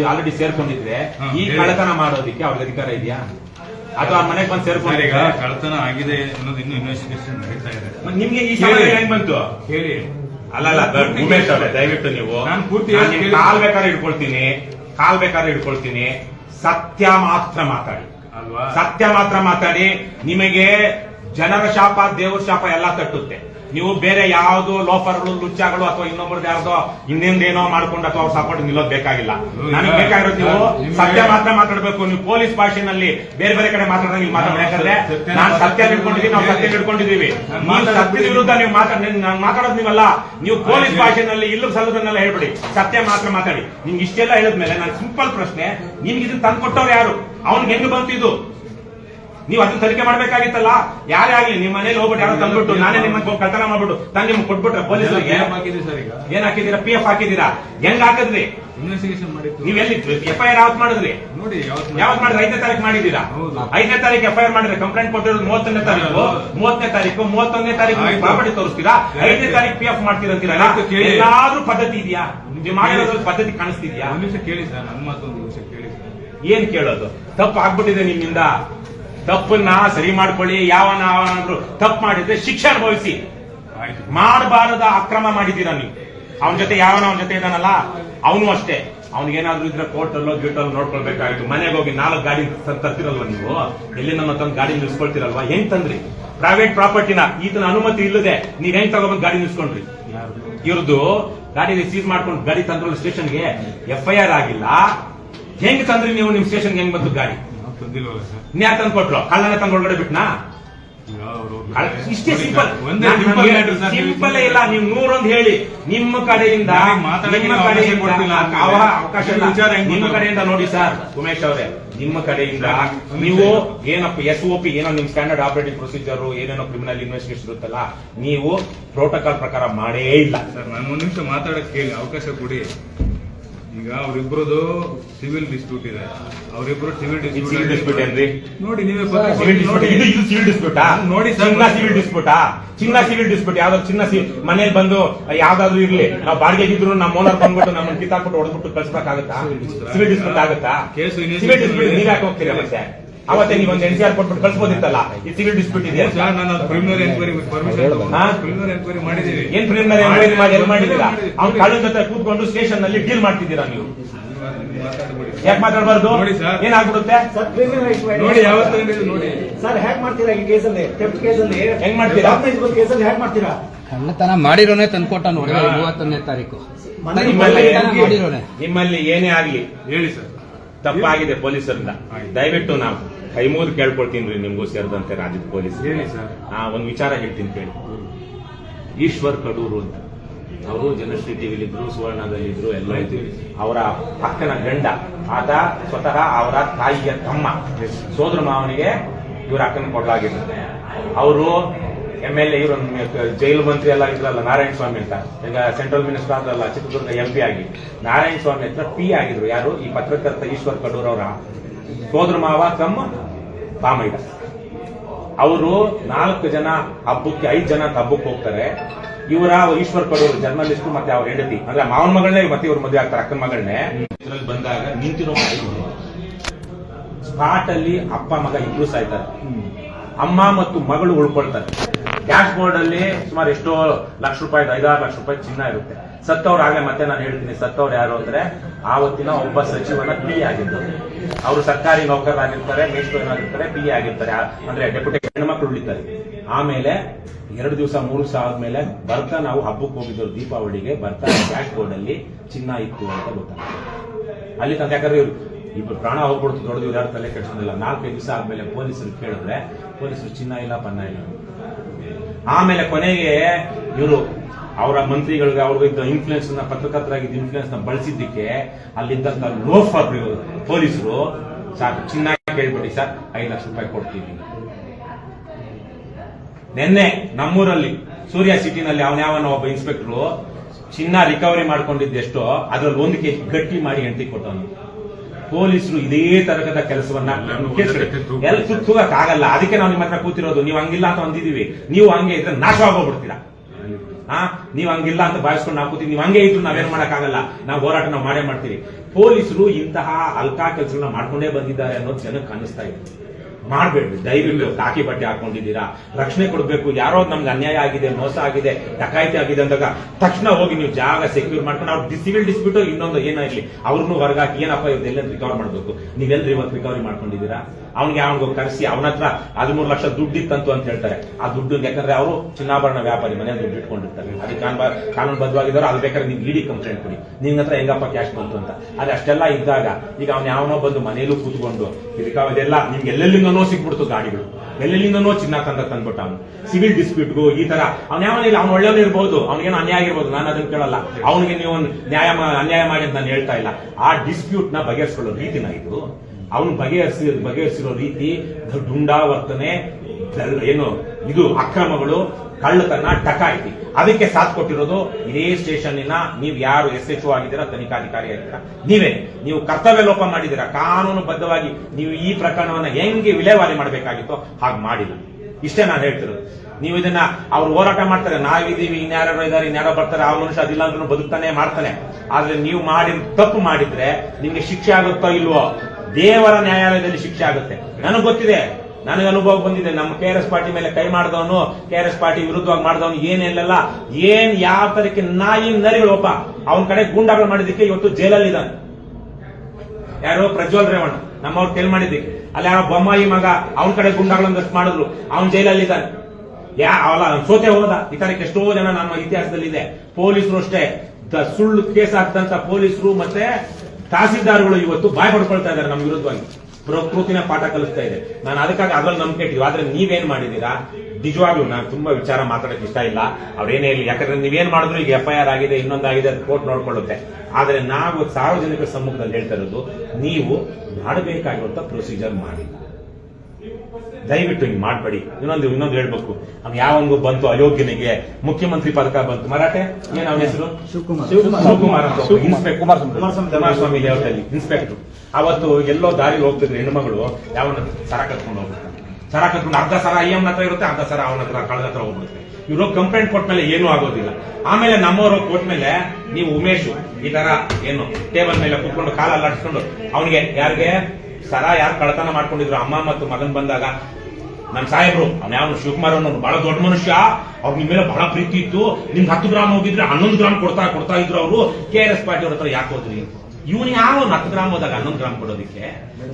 ಆಲ್ರೆಡಿ ಸೇರ್ಕೊಂಡಿದ್ರೆ ಈ ಕಳತನ ಕಳ್ಳತನ ಮಾಡೋದಕ್ಕೆ ಅವ್ರಿಗೆ ಅಧಿಕಾರ ಇದೆಯಾ ಅಥವಾ ಮನೆಗೆ ಬಂದು ಸೇರ್ಕೊಂಡ್ರೆ ಈಗ ಕಳ್ತನ ಆಗಿದೆ ಅನ್ನೋದು ಇನ್ನು ಇನ್ವೆಸ್ಟಿಗೇಷನ್ ನಡೀತಾ ಇದೆ. ನಿಮ್ಗೆ ಈ ಸಮಯ ಹೇಳಿ. ಹೆಂಗ್ ಬಂತು? ಹೇಳಿ ಅಲ್ಲಲ್ಲ ಅಲ್ಲ ಉಮೇಶ್ ಅವರೇ ದಯವಿಟ್ಟು ನೀವು. ನಾನು ಪೂರ್ತಿ. ಕಾಲ್ ಬೇಕಾದ್ರೆ ಇಟ್ಕೊಳ್ತೀನಿ ಕಾಲ್ ಬೇಕಾದ್ರೆ ಇಟ್ಕೊಳ್ತೀನಿ ಸತ್ಯ ಮಾತ್ರ ಮಾತಾಡಿ. ಅಲ್ವಾ? ಸತ್ಯ ಮಾತ್ರ ಮಾತಾಡಿ. ನಿಮಗೆ ಜನರ ಶಾಪ ದೇವರ ಶಾಪ ಎಲ್ಲ ತಟ್ಟುತ್ತೆ. ನೀವು ಬೇರೆ ಯಾವ್ದು ಲೋಫರ್ಗಳು ಲುಚ್ಚಾಗಳು ಅಥವಾ ಇನ್ನೊಬ್ರದ್ದು ಯಾರ್ದೋ ಇನ್ನೊಂದೇನೋ ಮಾಡ್ಕೊಂಡು ಅಥವಾ ಅವ್ರ ಸಪೋರ್ಟ್ ನಿಲ್ಲೋದು ಬೇಕಾಗಿಲ್ಲ. ನನಗೆ ಬೇಕಾಗಿರೋದು ನೀವು ಸತ್ಯ ಮಾತ್ರ ಮಾತಾಡ್ಬೇಕು. ನೀವು ಪೊಲೀಸ್ ಭಾಷೆನಲ್ಲಿ ಬೇರೆ ಬೇರೆ ಕಡೆ ಮಾತಾಡೋದು ಇಲ್ಲಿ ಮಾತಾಡೋದು ಯಾಕಂದ್ರೆ ನಾನು ಸತ್ಯ. ಹಿಡ್ಕೊಂಡಿದ್ದೀನಿ ನಾವು ಸತ್ಯ ಹಿಡ್ಕೊಂಡಿದ್ದೀವಿ ನಾನು ನೀವು ಸತ್ಯದ ವಿರುದ್ಧ ನೀವು ಮಾತಾಡ ನಾನು ಮಾತಾಡೋದು ನೀವಲ್ಲ. ನೀವು ಪೊಲೀಸ್. ಭಾಷೆನಲ್ಲಿ ಇಲ್ಲೂ ಸಲ್ಲದನ್ನೆಲ್ಲ ಹೇಳ್ಬಿಡಿ. ಸತ್ಯ ಮಾತ್ರ ಮಾತಾಡಿ. ನಿಮ್ಗೆ ಇಷ್ಟೆಲ್ಲ ಹೇಳಿದ್ಮೇಲೆ ನಾನು ಸಿಂಪಲ್ ಪ್ರಶ್ನೆ ನಿಮ್ಗೆ ಇದನ್ನ ತಂದ್ಕೊಟ್ಟವ್ರು ಯಾರು? ಅವ್ನಿಗೆ ಹೆಂಗ್ ಬಂತು ಇದು? ನೀವು ಅದನ್ನ ತನಿಖೆ ಮಾಡ್ಬೇಕಾಗಿತ್ತಲ್ಲ? ಯಾರೇ ಆಗ್ಲಿ ನಿಮ್ಮ ಮನೇಲಿ ಹೋಗ್ಬಿಟ್ಟು ಯಾರೋ ತಂದ್ಬಿಟ್ಟು ನಾನೇ ನಿಮ್ಮ ಕಳ್ತನ ಮಾಡ್ಬಿಟ್ಟು ತಂದು ನಿಮ್ಗೆ ಕೊಟ್ಬಿಟ್ರೆ ಪೊಲೀಸರಿಗೆ? ಸರ್ ಈಗ? ಏನ್ ಹಾಕಿದೀರಾ ಪಿ ಎಫ್ ಹಾಕಿದೀರಾ ಹೆಂಗ್ ಹಾಕಿದ್ರಿ? ಇನ್ವೆಸ್ಟಿಗೇಷನ್ ಮಾಡಿತ್ತು ನೀವ್ ಎಲ್ಲಿ ಎಫ್ ಐ ಆರ್ ಯಾವತ್ ಮಾಡಿದ್ರಿ? ನೋಡಿ ಯಾವತ್ ಮಾಡಿದ್ರೆ? ಐದನೇ ತಾರೀಕು ಮಾಡಿದೀರಾ. ಐದನೇ ತಾರೀಕು ಎಫ್ ಐ ಆರ್ ಮಾಡಿದ್ರೆ ಕಂಪ್ಲೇಂಟ್ ಕೊಟ್ಟಿರೋದು ಮೂವತ್ತೊಂದನೇ ತಾರೀಕು. ಮೂವತ್ತನೇ ತಾರೀಕು ಮೂವತ್ತೊಂದನೇ ತಾರೀಕು. ಪ್ರಾಪರ್ಟಿ ತೋರಿಸ್ತೀರಾ. ಐದನೇ ತಾರೀಕು ಪಿ ಎಫ್ ಕೇಳಿ. ಎಲ್ಲಾದ್ರೂ ಪದ್ಧತಿ ಇದೆಯಾ? ನಿಮ್ಗೆ ಮಾಡಿರೋದ್ರಲ್ಲಿ ಪದ್ಧತಿ ಕಾಣಿಸ್ತಿದ್ಯಾ? ಒಂದ್ ನಿಮಿಷ ಕೇಳಿ ಸರ್ ನನ್ನ ಒಂದು ನಿಮಿಷ ಕೇಳಿ ಸರ್. ಏನ್ ಕೇಳೋದು? ತಪ್ಪು ಆಗ್ಬಿಟ್ಟಿದೆ ನಿಮ್ಮಿಂದ. ತಪ್ಪನ್ನ ಸರಿ ಮಾಡ್ಕೊಳ್ಳಿ ಯಾವನ ಯಾವನಾದ್ರು ತಪ್ಪು ಮಾಡಿದ್ರೆ ಶಿಕ್ಷೆ ಅನುಭವಿಸಿ. ಮಾಡಬಾರದ ಅಕ್ರಮ ಮಾಡಿದ್ದೀರಾ ನೀವು? ಅವನ ಜೊತೆ ಯಾವನ ಅವನ ಜೊತೆ ಇದಾನಲ್ಲ ಅವನು ಅಷ್ಟೇ. ಅವ್ನಿಗೇನಾದ್ರೂ ಇದ್ರೆ ಕೋರ್ಟಲ್ಲೋ ಗೀಟಲ್ಲೋ ನೋಡ್ಕೊಳ್ಬೇಕಾಗಿತ್ತು. ಮನೆಗೆ ಹೋಗಿ ನಾಲ್ಕು ಗಾಡಿ ತರ್ತಿರಲ್ವ ನೀವು? ನೀವು ನಮ್ಮ ತಂದು ಗಾಡಿ ನಿಲ್ಸ್ಕೊಳ್ತಿರಲ್ವಾ? ಹೆಂಗ್ ತಂದ್ರಿ? ಪ್ರೈವೇಟ್ ಪ್ರಾಪರ್ಟಿನ ಈತನ ಅನುಮತಿ ಇಲ್ಲದೆ ನೀವ್ ಹೆಂಗ್ ತಗೊಂಡ್ ಗಾಡಿ ನಿಲ್ಸ್ಕೊಂಡ್ರಿ? ಇವ್ರದ್ದು ಗಾಡಿ ಸೀಸ್ ಮಾಡ್ಕೊಂಡು ಗಾಡಿ ತಂದ್ರಲ್ಲ ಸ್ಟೇಷನ್ಗೆ ಎಫ್ ಐ ಆರ್ ಆಗಿಲ್ಲ. ಹೆಂಗ್ ತಂದ್ರಿ ನೀವು ನಿಮ್ ಸ್ಟೇಷನ್ಗೆ ಹೆಂಗ್ ಬಂತು ಗಾಡಿ? ತಂದಿಲ್ವಲ್ಲ ಸರ್. ಇನ್ಯಾರು ತಂದು ಕಳ್ಳನ ತಂದು ಒಳಗಡೆ ಬಿಟ್ನಾ? ಇಷ್ಟೇ ಸಿಂಪಲ್ ಸಿಂಪಲ್ ಇಲ್ಲ ನೀವು ನೂರೊಂದು ಹೇಳಿ. ನಿಮ್ಮ ಕಡೆಯಿಂದ ನಿಮ್ಮ ಕಡೆಯಿಂದ ಅವಕಾಶ ನಿಮ್ಮ? ಕಡೆಯಿಂದ ನೋಡಿ ಸರ್ ಉಮೇಶ್ ಅವರೇ ನಿಮ್ಮ ಕಡೆಯಿಂದ ನೀವು. ಏನಪ್ಪ ಎಸ್ ಒ ಪಿ ಏನೋ ನಿಮ್ ಸ್ಟ್ಯಾಂಡರ್ಡ್ ಆಪರೇಟಿಂಗ್ ಪ್ರೊಸೀಜರ್ ಏನೇನೋ ಕ್ರಿಮಿನಲ್ ಇನ್ವೆಸ್ಟಿಗೇಷನ್ ಇರುತ್ತಲ್ಲ ನೀವು ಪ್ರೋಟೋಕಾಲ್ ಪ್ರಕಾರ ಮಾಡೇ ಇಲ್ಲ. ಸರ್ ನಾನು ಒಂದ್ ನಿಮಿಷ ಮಾತಾಡಕ್ಕೆ ಅವಕಾಶ ಕೊಡಿ. ಈಗ ಸಿವಿಲ್ ಡಿಸ್ಪ್ಯೂಟ್ ಇದೆ. ಅವರಿಬ್ರು ಸಿವಿಲ್ ಡಿಸ್ಪ್ಯೂಟ್ ಏನ್ರಿ? ನೋಡಿ ನೀವೇ ಸಿವಿಲ್ ಡಿಸ್ಪ್ಯೂಟ್ ಇದು ಇದು ಸಿವಿಲ್ ಡಿಸ್ಪ್ಯೂಟಾ ನೋಡಿ. ಚಿನ್ನ ಸಿವಿಲ್ ಡಿಸ್ಪ್ಯೂಟಾ ಚಿನ್ನ ಸಿವಿಲ್ ಡಿಸ್ಪ್ಯೂಟ್ ಯಾವ್ದಾದ್ರು ಚಿನ್ನ ಸಿ ಮನೇಲಿ ಬಂದು ಯಾವ್ದಾದ್ರು ಇರ್ಲಿ. ನಾವು ಬಾಡಿಗೆಗಿದ್ರು ನಮ್ಮ ಓನರ್ ಬಂದ್ಬಿಟ್ಟು ನಮ್ಮನ್ನ ಕಿತ್ತಾಕ್ಬಿಟ್ಟು ಹೊಡೆದ್ಬಿಟ್ಟು ಕಳ್ಸಬೇಕಾಗತ್ತಾ? ಸಿವಿಲ್ ಡಿಸ್ಪ್ಯೂಟ್ ಆಗುತ್ತಾ? Civil dispute. ನೀವ್ ಯಾಕೆ ಹೋಗ್ತೀರಾ ಮತ್ತೆ? ಅವತ್ತೇ ನೀವು ಒಂದು ಎನ್ ಸಿ ಆರ್ ಕೊಟ್ಬಿಟ್ಟು ಕಳ್ಸ್ಬೋದಿತ್ತಲ್ಲ? ಈ ಸಿವಿಲ್ ಡಿಸ್ಪ್ಯೂಟ್ ಇದೆ ಸರ್ ನಾನು ಪ್ರಿಲಿಮಿನರಿ ಎನ್ಕ್ವೈರಿ ಪರ್ಮಿಷನ್ ಹಾ? ಪ್ರಿಲಿಮಿನರಿ ಎನ್ಕ್ವೈರಿ ಮಾಡಿದೀವಿ ಏನ್ ಪ್ರಿಲಿಮಿನರಿ ಎಂಕ್ವೈರಿ ಮಾಡಿ ಎಲ್ಲಿ ಮಾಡಿದ್ದೀರಾ. ಅವ್ನ ಕಳ್ಳನ ಜೊತೆ ಕೂತ್ಕೊಂಡು ಸ್ಟೇಷನ್ನಲ್ಲಿ ಡೀಲ್ ಮಾಡ್ತಿದ್ದೀರಾ ನೀವು. ಯಾಕೆ ಮಾತಾಡಬಾರ್ದು? ನೋಡಿ ಸರ್. ಏನಾಗ್ಬಿಡುತ್ತೆ? ನೋಡಿ ಯಾವತ್ತೂ ನೋಡಿ. ಸರ್ ಹ್ಯಾಕ್ ಮಾಡ್ತೀರಾ ಈ ಕೇಸಲ್ಲಿ? ಟೆಫ್ಟ್ ಕೇಸಲ್ಲಿ? ಹೆಂಗ್ ಮಾಡ್ತೀರಾ? ಕೇಸಲ್ಲಿ ಹ್ಯಾಕ್ ಮಾಡ್ತೀರಾ? ಕಳ್ಳತನ ಮಾಡಿರೋನೆ ತಂದ್ಕೊಟ್ಟ ನೋಡಿ ಮೂವತ್ತೊಂದನೇ ತಾರೀಕು. ನಿಮ್ಮಲ್ಲಿ ನಿಮ್ಮಲ್ಲಿ ಏನೇ ಆಗ್ಲಿ ಹೇಳಿ ಸರ್. ತಪ್ಪಾಗಿದೆ ಪೊಲೀಸರಿಂದ. ದಯವಿಟ್ಟು ನಾವು ಕೈ ಮುಗಿದು ಕೇಳ್ಕೊಳ್ತೀನಿ ರೀ ನಿಮಗೂ ಸೇರಿದಂತೆ ರಾಜ್ಯದ ಪೊಲೀಸ್. ಹೇಳಿ ಸರ್. ನಾ ಒಂದು ವಿಚಾರ ಹೇಳ್ತೀನಿ ಕೇಳಿ. ಈಶ್ವರ್ ಕಡೂರು ಅಂತ. ಅವರು ಜನಶ್ರೀ ಟಿವಿಲಿದ್ರು ಸುವರ್ಣದಲ್ಲಿದ್ರು ಎಲ್ಲ ಇದ್ರು. ಅವರ ಪಕ್ಕನ ಗಂಡ ಆತ ಸ್ವತಃ ಅವರ ತಾಯಿಯ ತಮ್ಮ. ಸೋದರ ಮಾವನಿಗೆ ಇವರ ಅಕ್ಕನ ಕೊಡಲಾಗಿದ್ರು ಅವರು ಎಂ ಎಲ್ ಎ ಇವರು ಜೈಲು ಮಂತ್ರಿ ಎಲ್ಲ ಇದ್ರಲ್ಲ ನಾರಾಯಣ ಸ್ವಾಮಿ ಅಂತ. ಈಗ ಸೆಂಟ್ರಲ್ ಮಿನಿಸ್ಟರ್ ಆದ್ರಲ್ಲ ಚಿತ್ರದುರ್ಗ ಎಂ ಪಿ ಆಗಿ. ನಾರಾಯಣ ಸ್ವಾಮಿ ಹತ್ರ ಪಿ ಆಗಿದ್ರು. ಯಾರು? ಈ ಪತ್ರಕರ್ತ ಈಶ್ವರ್ ಕಡೂರ್ ಅವರ ಸೋದರ ಮಾವ ತಮ್ಮ ಬಾಮೈದ ಅವರು ನಾಲ್ಕು ಜನ ಹಬ್ಬಕ್ಕೆ ಐದು ಜನ ಹಬ್ಬಕ್ಕೆ ಹೋಗ್ತಾರೆ. ಇವರ ಈಶ್ವರ್ ಕಡೂರು ಜರ್ನಲಿಸ್ಟ್ ಮತ್ತೆ ಅವ್ರ ಹೆಂಡತಿ. ಅಂದ್ರೆ ಮಾವನ ಮಗಳನ್ನೇ ಮತ್ತೆ ಇವ್ರ ಮದುವೆ ಆಗ್ತಾರೆ ಅಕ್ಕನ ಮಗಳನ್ನೇ. ಇದ್ರಲ್ಲಿ ಬಂದಾಗ ನಿಂತಿರೋ ಸ್ಪಾಟ್ ಅಲ್ಲಿ ಅಪ್ಪ ಮಗ ಇಬ್ರು ಸಾಯ್ತಾರೆ ಅಮ್ಮ ಮತ್ತು ಮಗಳು ಉಳ್ಕೊಳ್ತಾರೆ. ಡ್ಯಾಶ್ ಬೋರ್ಡ್ ಅಲ್ಲಿ ಸುಮಾರು ಎಷ್ಟೋ ಲಕ್ಷ ರೂಪಾಯಿ ಐದಾರು ಲಕ್ಷ ರೂಪಾಯಿ ಚಿನ್ನ ಇರುತ್ತೆ. ಸತ್ತವ್ರು ಮತ್ತೆ ನಾನು ಹೇಳ್ತೀನಿ, ಸತ್ತವ್ರು ಯಾರು ಅಂದ್ರೆ ಆವತ್ತಿನ ಒಬ್ಬ ಸಚಿವನ ಪಿ ಆಗಿದ್ದು. ಅವರು ಸರ್ಕಾರಿ ನೌಕರರಾಗಿರ್ತಾರೆ ಮೇಷ್ಟ್ರು ಏನಾಗಿರ್ತಾರೆ ಪಿ ಆಗಿರ್ತಾರೆ. ಅಂದ್ರೆ ಡೆಪ್ಯೂಟಿ ಹೆಣ್ಮಕ್ಳು ಉಳಿತಾರೆ. ಆಮೇಲೆ ಎರಡು ದಿವಸ, ಮೂರು ದಿವಸ ಆದ್ಮೇಲೆ ಬರ್ತಾ ನಾವು ಹಬ್ಬಕ್ಕೆ ಹೋಗಿದ್ದವ್ರು ದೀಪಾವಳಿಗೆ ಬರ್ತಾ ಬ್ಯಾಕ್ ಬೋರ್ಡ್ ಅಲ್ಲಿ ಚಿನ್ನ ಇತ್ತು ಅಂತ ಗೊತ್ತಾಗ್ತದೆ ಅಲ್ಲಿ ತಂದೆ ಯಾಕಂದ್ರೆ ಇವ್ರು ಇಬ್ರು ಪ್ರಾಣ ಹೋಗ್ಬಿಡ್ತು ದೊಡ್ಡದು ಯಾರು ತಲೆ ಕೆಡಿಸೋದಿಲ್ಲ ನಾಲ್ಕೈದು ದಿವಸ ಆದ್ಮೇಲೆ ಪೊಲೀಸರು ಕೇಳಿದ್ರೆ, ಪೊಲೀಸರು ಚಿನ್ನ ಇಲ್ಲ, ಪನ್ನ ಇಲ್ಲ. ಆಮೇಲೆ ಕೊನೆಗೆ ಇವರು ಅವರ ಮಂತ್ರಿಗಳಿಗೆ ಅವ್ರಿಗಿದ್ದ ಇನ್ಫ್ಲೂಯೆನ್ಸ್ನ ಪತ್ರಕರ್ತರಾಗಿದ್ದ ಇನ್ಫ್ಲೂಯೆನ್ಸ್ನ ಬಳಸಿದ್ದಕ್ಕೆ ಅಲ್ಲಿದ್ದಂತ ಲೋಫರ್ ಪೊಲೀಸರು ಸಾಕು ಚಿನ್ನ ಕೇಳ್ಬಿಡಿ ಸರ್ ಐದು ಲಕ್ಷ ರೂಪಾಯಿ ಕೊಡ್ತೀವಿ. ನಿನ್ನೆ ನಮ್ಮೂರಲ್ಲಿ ಸೂರ್ಯ ಸಿಟಿನಲ್ಲಿ ಅವನ್ಯಾವನ ಒಬ್ಬ ಇನ್ಸ್ಪೆಕ್ಟರ್ ಚಿನ್ನ ರಿಕವರಿ ಮಾಡ್ಕೊಂಡಿದ್ದೆಷ್ಟೋ ಅದ್ರಲ್ಲಿ ಒಂದು ಕೆಜಿ ಗಟ್ಟಿ ಮಾಡಿ ಹೆಂಡತಿ ಕೊಟ್ಟವನು. ಪೊಲೀಸರು ಇದೇ ತರಹದ ಕೆಲಸವನ್ನ ಎಲ್ಲ ಸುತ್ತೋಗಕ್ಕಾಗಲ್ಲ ಆಗಲ್ಲ. ಅದಕ್ಕೆ ನಾವು ನಿಮ್ಮ ಹತ್ರ ಕೂತಿರೋದು ನೀವು ಹಂಗಿಲ್ಲ ಅಂತ ಅಂದಿದೀವಿ ನೀವು ಹಂಗೆ ಇದ್ರೆ ನಾಶವಾಗೋಗ್ಬಿಡ್ತೀರಾ ಆ ನೀವು ಹಂಗಿಲ್ಲ ಅಂತ ನಾವು ಕೂತೀವಿ. ನೀವು ಹಂಗೆ ಇದ್ರು ನಾವೇನ್ ಮಾಡಕ್ಕಾಗಲ್ಲ. ನಾವು ಹೋರಾಟ ನಾವು ಮಾಡೇ ಮಾಡ್ತೀವಿ. ಪೊಲೀಸರು ಇಂತಹ ಅಲ್ಕಾ ಕೆಲಸಗಳನ್ನ ಮಾಡ್ಕೊಂಡೇ ಬಂದಿದ್ದಾರೆ ಅನ್ನೋದು ಜನಕ್ಕೆ ಕಾಣಿಸ್ತಾ ಇದೆ. ಮಾಡ್ಬೇಡ್ರಿ. ದಯವಿಟ್ಟು ಕಾಕಿ ಬಟ್ಟೆ ಹಾಕೊಂಡಿದ್ದೀರಾ? ರಕ್ಷಣೆ ಕೊಡಬೇಕು. ಯಾರೋ ನಮ್ಗೆ ಅನ್ಯಾಯ ಆಗಿದೆ, ಮೋಸ ಆಗಿದೆ, ಡಕಾಯಿತಿ ಆಗಿದೆ ಅಂದಾಗ ತಕ್ಷಣ ಹೋಗಿ ನೀವು ಜಾಗ ಸೆಕ್ಯೂರ್ ಮಾಡ್ಕೊಂಡು ಅವ್ರು ಸಿವಿಲ್ ಡಿಸ್ಪ್ಯೂಟ್ ಇನ್ನೊಂದು ಏನಾಗ್ಲಿ ಅವ್ರನ್ನೂ ಹೊರಗಾಕಿ ಏನಪ್ಪ ಎಲ್ಲ ರಿಕವರ್ ಮಾಡ್ಬೇಕು? ನೀವೆಲ್ಲರೂ ಇವತ್ತು ರಿಕವರಿ ಮಾಡ್ಕೊಂಡಿದ್ದೀರಾ? ಅವ್ನಿಗೆ ಅವನಿಗೆ ಕರೆಸಿ, ಅವನ ಹತ್ರ ಹದಿಮೂರು ಲಕ್ಷ ದುಡ್ಡು ಇತ್ತಂತು ಅಂತ ಹೇಳ್ತಾರೆ. ಆ ದುಡ್ಡು ಯಾಕಂದ್ರೆ ಅವರು ಚಿನ್ನಾಭರಣ ವ್ಯಾಪಾರಿ ಮನೆ ದುಡ್ಡು ಇಟ್ಕೊಂಡಿರ್ತಾರೆ. ಅದಕ್ಕೆ ಕಾನೂನು ಬದ್ಧವಾಗಿದ್ದಾರೆ ಅದು ಬೇಕಾದ್ರೆ ನೀವು ಇಡಿ ಕಂಪ್ಲೇಂಟ್ ಕೊಡಿ. ನಿನ್ನ ಹತ್ರ ಹೆಂಗಪ್ಪ ಕ್ಯಾಶ್ ಬಂತು ಅಂತ. ಆದ್ರೆ ಅಷ್ಟೆಲ್ಲ ಇದ್ದಾಗ ಈಗ ಅವನು ಯಾವನೋ ಬಂದು ಮನೆಯಲ್ಲೂ ಕೂತ್ಕೊಂಡು, ಇದಕ್ಕೆ ಇದೆಲ್ಲ ನಿಮ್ಗೆ ಎಲ್ಲೆಲ್ಲಿಂದನೋ ಸಿಕ್ಬಿಡ್ತು ಗಾಡಿಗಳು. ಎಲ್ಲೆಲ್ಲಿಂದನೋ ಚಿನ್ನ ತಂದ ತಂದ್ಬಿಟ್ಟ ಅವನು. ಸಿವಿಲ್ ಡಿಸ್ಪ್ಯೂಟ್ಗೂ ಈ ತರ, ಅವ್ನ ಯಾವನಿಲ್ಲ ಅವ್ನು ಒಳ್ಳೆಯವನು ಇರ್ಬೋದು. ಅವ್ನಿಗೇನೋ ಅನ್ಯಾಯ ಆಗಿರ್ಬೋದು ನಾನು ಅದನ್ನ ಕೇಳಲ್ಲ. ಅವನಿಗೆ ನೀವು ನ್ಯಾಯ ಅನ್ಯಾಯ ಮಾಡಿ ಅಂತ ನಾನು ಹೇಳ್ತಾ ಇಲ್ಲ. ಆ ಡಿಸ್ಪ್ಯೂಟ್ನ ಬಗೆಹರಿಸ್ಕೊಳ್ಳೋ ರೀತಿನ ಇದು. ಅವನು ಬಗೆಹರಿಸಿ, ಬಗೆಹರಿಸಿರೋ ರೀತಿ ದುಂಡಾವರ್ತನೆ ಏನು, ಇದು ಅಕ್ರಮಗಳು ಕಳ್ಳತನ ಟಕಾಯಿತಿ ಅದಕ್ಕೆ ಸಾಥ್ ಕೊಟ್ಟಿರೋದು, ಇದೇ ಸ್ಟೇಷನ್ನಿನ ನೀವು ಯಾರು ಎಸ್ ಎಚ್ ಆಗಿದ್ದೀರಾ, ತನಿಖಾಧಿಕಾರಿ ಆಗಿದ್ದೀರಾ? ನೀವೇ. ನೀವು ಕರ್ತವ್ಯ ಲೋಪ ಮಾಡಿದ್ದೀರಾ? ಕಾನೂನು ಬದ್ಧವಾಗಿ ನೀವು ಈ ಪ್ರಕರಣವನ್ನು ಹೆಂಗೆ ವಿಲೇವಾರಿ ಮಾಡಬೇಕಾಗಿತ್ತು ಹಾಗೆ ಮಾಡಿಲ್ಲ. ಇಷ್ಟೇ ನಾನು ಹೇಳ್ತಿರೋದು. ನೀವು ಇದನ್ನ, ಅವ್ರು ಹೋರಾಟ ಮಾಡ್ತಾರೆ. ನಾವಿದ್ದೀವಿ ಇನ್ಯಾರೋ ಇದ್ದಾರೆ ಇನ್ಯಾರೋ ಬರ್ತಾರೆ, ಆ ಮನುಷ್ಯ ಅದಿಲ್ಲ ಅಂದ್ರೂ ಬದುಕ್ತಾನೆ, ಮಾಡ್ತಾನೆ. ಆದ್ರೆ ನೀವು ಮಾಡಿ ತಪ್ಪು ಮಾಡಿದ್ರೆ ನಿಮ್ಗೆ ಶಿಕ್ಷೆ ಆಗುತ್ತೋ ಇಲ್ವೋ? ದೇವರ ನ್ಯಾಯಾಲಯದಲ್ಲಿ ಶಿಕ್ಷೆ ಆಗುತ್ತೆ. ನನಗೆ ಗೊತ್ತಿದೆ. ನನಗೆ ಅನುಭವ ಬಂದಿದೆ. ನಮ್ಮ ಕೆ ಆರ್ ಎಸ್ ಪಾರ್ಟಿ ಮೇಲೆ ಕೈ ಮಾಡಿದವನು, ಕೆ ಆರ್ ಎಸ್ ಪಾರ್ಟಿ ವಿರುದ್ಧವಾಗಿ ಮಾಡಿದವನು ಏನೆಲ್ಲ ಏನ್ ಯಾವ ತರಕ್ಕೆ ನಾಯಿ ನರಿಗಳೊಬ್ಬ ಅವನ ಕಡೆ ಗೂಂಡಾಗಳು ಮಾಡಿದ್ದಕ್ಕೆ ಇವತ್ತು ಜೈಲಲ್ಲಿ ಇದ್ದಾನೆ. ಯಾರೋ ಪ್ರಜ್ವಲ್ ರೇವಣ್ಣ, ನಮ್ಮವ್ರು ಕೆಲ್ ಮಾಡಿದ್ದಕ್ಕೆ. ಅಲ್ಲಿ ಯಾರೋ ಬೊಮ್ಮಾಯಿ ಮಗ, ಅವನ ಕಡೆ ಗುಂಡಾಗಳೊಂದಷ್ಟು ಮಾಡಿದ್ರು. ಅವನ್ ಜೈಲಲ್ಲಿ ಇದ್ದಾನೆ. ಯಾ, ಅವಲ್ಲ ಸೋತೆ ಹೋದ. ಈ ತರಕ್ಕೆ ಎಷ್ಟೋ ಜನ ನಮ್ಮ ಇತಿಹಾಸದಲ್ಲಿ ಇದೆ ಪೊಲೀಸರು ಅಷ್ಟೇ. ಸುಳ್ಳು ಕೇಸ್ ಆಗ್ತಂತ ಪೊಲೀಸರು ಮತ್ತೆ ತಹಸೀಲ್ದಾರ್ಗಳು ಇವತ್ತು ಬಾಯ್ ಪಡ್ಕೊಳ್ತಾ ಇದ್ದಾರೆ ನಮ್ಮ ವಿರುದ್ಧವಾಗಿ. ಪ್ರಕೃತಿನ ಪಾಠ ಕಲಿಸ್ತಾ ಇದೆ. ನಾನು ಅದಕ್ಕಾಗಿ ಅದ್ರಲ್ಲಿ ನಂಬಿಕೆ ಇಟ್ಟಿವಿ ಆದ್ರೆ ನೀವೇನ್ ಮಾಡಿದೀರಾ ನಿಜವಾಗ್ಲೂ ನಾನು ತುಂಬಾ ವಿಚಾರ ಮಾತಾಡಕ್ಕೆ ಇಷ್ಟ ಇಲ್ಲ. ಅವ್ರೇನೇ ಇಲ್ಲ ಯಾಕಂದ್ರೆ ನೀವೇನ್ ಮಾಡಿದ್ರು ಈಗ ಎಫ್ ಐ ಆರ್ ಆಗಿದೆ, ಇನ್ನೊಂದಾಗಿದೆ ಅದು ಕೋರ್ಟ್ ನೋಡ್ಕೊಳ್ಳುತ್ತೆ. ಆದ್ರೆ ನಾವು ಸಾರ್ವಜನಿಕರ ಸಮ್ಮುಖದಲ್ಲಿ ಹೇಳ್ತಾ ಇರೋದು, ನೀವು ಮಾಡಬೇಕಾಗಿರುವಂತ ಪ್ರೊಸೀಜರ್ ಮಾಡಿ. ದಯವಿಟ್ಟು ಹಿಂಗ್ ಮಾಡಬೇಡಿ. ಇನ್ನೊಂದು ಇನ್ನೊಂದು ಹೇಳ್ಬೇಕು. ಅವ್ನು ಯಾವನ್ಗೂ ಬಂತು ಅಯೋಗ್ಯನಿಗೆ ಮುಖ್ಯಮಂತ್ರಿ ಪದಕ ಬಂತು. ಮರಾಠೆ? ಏನ್ ಅವನ ಹೆಸರು? ಶಿವಕುಮಾರ್. ಶಿವಕುಮಾರ್. ಅಂತ ಇನ್ಸ್ಪೆಕ್ಟರ್. ಕುಮಾರಸ್ವಾಮಿ. ಲೇಔಟಲ್ಲಿ ಇನ್ಸ್ಪೆಕ್ಟರ್. ಅವತ್ತು ಎಲ್ಲೋ ದಾರಿ ಹೋಗ್ತಿದ್ರು ಹೆಣ್ಮಗಳು ಯಾವನ ಸರ ಕತ್ಕೊಂಡು ಹೋಗ್ಬಿಡ್ತಾರೆ ಸರ ಕತ್ಕೊಂಡು ಅರ್ಧ ಸರ ಐ ಹತ್ರ ಇರುತ್ತೆ ಅರ್ಧ ಸರ ಅವನ ಹತ್ರ ಕಳೆದ ಹತ್ರ ಹೋಗ್ಬಿಡುತ್ತೆ. ಇವರು ಕಂಪ್ಲೇಂಟ್ ಕೊಟ್ಮೇಲೆ ಏನೂ ಆಗೋದಿಲ್ಲ. ಆಮೇಲೆ ನಮ್ಮವರು ಕೊಟ್ಮೇಲೆ ನೀವು ಉಮೇಶ್ ಈ ತರ ಏನು ಟೇಬಲ್ ಮೇಲೆ ಕುತ್ಕೊಂಡು ಕಾಲ ಅಲ್ಲಾಡಿಸ್ಕೊಂಡು ಅವನಿಗೆ ಯಾರಿಗೆ? ಸರ ಯಾರು ಕಳತನ ಮಾಡ್ಕೊಂಡಿದ್ರು? ಅಮ್ಮ ಮತ್ತು ಮಗನ್ ಬಂದಾಗ ನಮ್ ಸಾಹೇಬ್ರು, ಅವ್ನು ಶಿವಕುಮಾರ್ ಅನ್ನೋನು ಬಹಳ ದೊಡ್ಡ ಮನುಷ್ಯ. ಅವ್ರ ನಿಮ್ ಮೇಲೆ ಬಹಳ ಪ್ರೀತಿ ಇತ್ತು. ನಿಮ್ ಹತ್ತು ಗ್ರಾಮ್ ಹೋಗಿದ್ರೆ ಹನ್ನೊಂದು ಗ್ರಾಮ್ ಕೊಡ್ತಾ ಕೊಡ್ತಾ ಇದ್ರು ಅವರು. ಕೆ ಆರ್ ಎಸ್ ಅವ್ರ ಹತ್ರ ಯಾಕೆ ಹೋದ್ರಿ? ಇವನು ಯಾವ ಹತ್ತು ಗ್ರಾಮ್ ಹೋದಾಗ ಹನ್ನೊಂದು ಗ್ರಾಮ್ ಕೊಡೋದಕ್ಕೆ?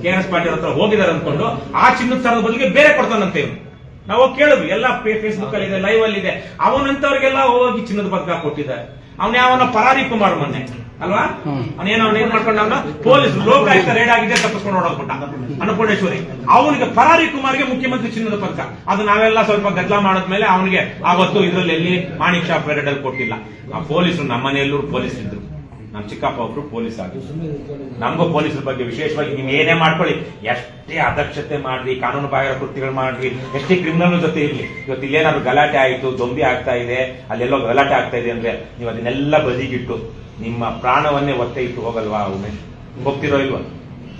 ಕೆ ಆರ್ ಎಸ್ ಅವ್ರ ಹತ್ರ ಹೋಗಿದಾರೆ ಅನ್ಕೊಂಡು ಆ ಚಿನ್ನದ ಸರದ ಬದಲಿಗೆ ಬೇರೆ ಕೊಡ್ತಾನಂತೆ ಇವನು. ನಾವು ಕೇಳಿದ್ವಿ, ಎಲ್ಲ ಫೇಸ್ಬುಕ್ ಅಲ್ಲಿ ಇದೆ ಲೈವ್ ಅಲ್ಲಿ ಇದೆ. ಅವನಂತವ್ರಿಗೆಲ್ಲ ಹೋಗಿ ಚಿನ್ನದ ಪದಕ ಕೊಟ್ಟಿದ್ದಾರೆ. ಅವನ ಯಾವನ ಪರಾರಿ ಕುಮಾರ್ ಮೊನ್ನೆ. ಅಲ್ವಾ? ಅವನೇನು ಅವ್ನು ಏನ್ ಮಾಡ್ಕೊಂಡ ಪೊಲೀಸ್ ಲೋಕಾಯುಕ್ತ ರೇಡ್ ಆಗಿದೆ ತಪ್ಪಿಸ್ಕೊಂಡು ಓಡೋಗ್ಬಿಟ್ಟ ಅನ್ನಪೂರ್ಣೇಶ್ವರಿ. ಅವನಿಗೆ ಪರಾರಿ ಕುಮಾರ್ಗೆ ಮುಖ್ಯಮಂತ್ರಿ ಚಿನ್ನದ ಪದಕ ಅದು ನಾವೆಲ್ಲ ಸ್ವಲ್ಪ ಗದ್ದಲ ಮಾಡಿದ್ಮೇಲೆ ಅವನಿಗೆ ಆವತ್ತು ಇದರಲ್ಲಿ ಎಲ್ಲಿ ಮಾಣಿಕ್ ಶಾ ರೇಡ್ ಅಲ್ಲಿ ಕೊಟ್ಟಿಲ್ಲ. ಆ ಪೊಲೀಸರು ನಮ್ಮ ಮನೆಯಲ್ಲೂ ಪೊಲೀಸ್ ಇದ್ರು. ನಮ್ಮ ಚಿಕ್ಕಪ್ಪ ಒಬ್ರು ಪೊಲೀಸ್ ಆಗಿ ನಮ್ಗೂ ಪೊಲೀಸರ ಬಗ್ಗೆ ವಿಶೇಷವಾಗಿ ನೀವು ಏನೇ ಮಾಡ್ಕೊಳ್ಳಿ. ಎಷ್ಟೇ ಅದಕ್ಷತೆ ಮಾಡ್ರಿ ಕಾನೂನು ಬಾಹಿರ ಕೃತ್ಯಗಳು ಮಾಡ್ರಿ ಎಷ್ಟೇ ಕ್ರಿಮಿನಲ್ ಜೊತೆ ಇರ್ಲಿ. ಇವತ್ತು ಇಲ್ಲೇನಾದ್ರು ಗಲಾಟೆ ಆಯಿತು ದೊಂಬಿ ಆಗ್ತಾ ಇದೆ ಅಲ್ಲೆಲ್ಲೋ ಗಲಾಟೆ ಆಗ್ತಾ ಇದೆ ಅಂದ್ರೆ ನೀವು ಅದನ್ನೆಲ್ಲ ಬದಿಗಿಟ್ಟು ನಿಮ್ಮ ಪ್ರಾಣವನ್ನೇ ಒತ್ತೆ ಇಟ್ಟು ಹೋಗಲ್ವಾ ಉಮೇಶ್? ಹೋಗ್ತಿರೋ ಇಲ್ವಾ?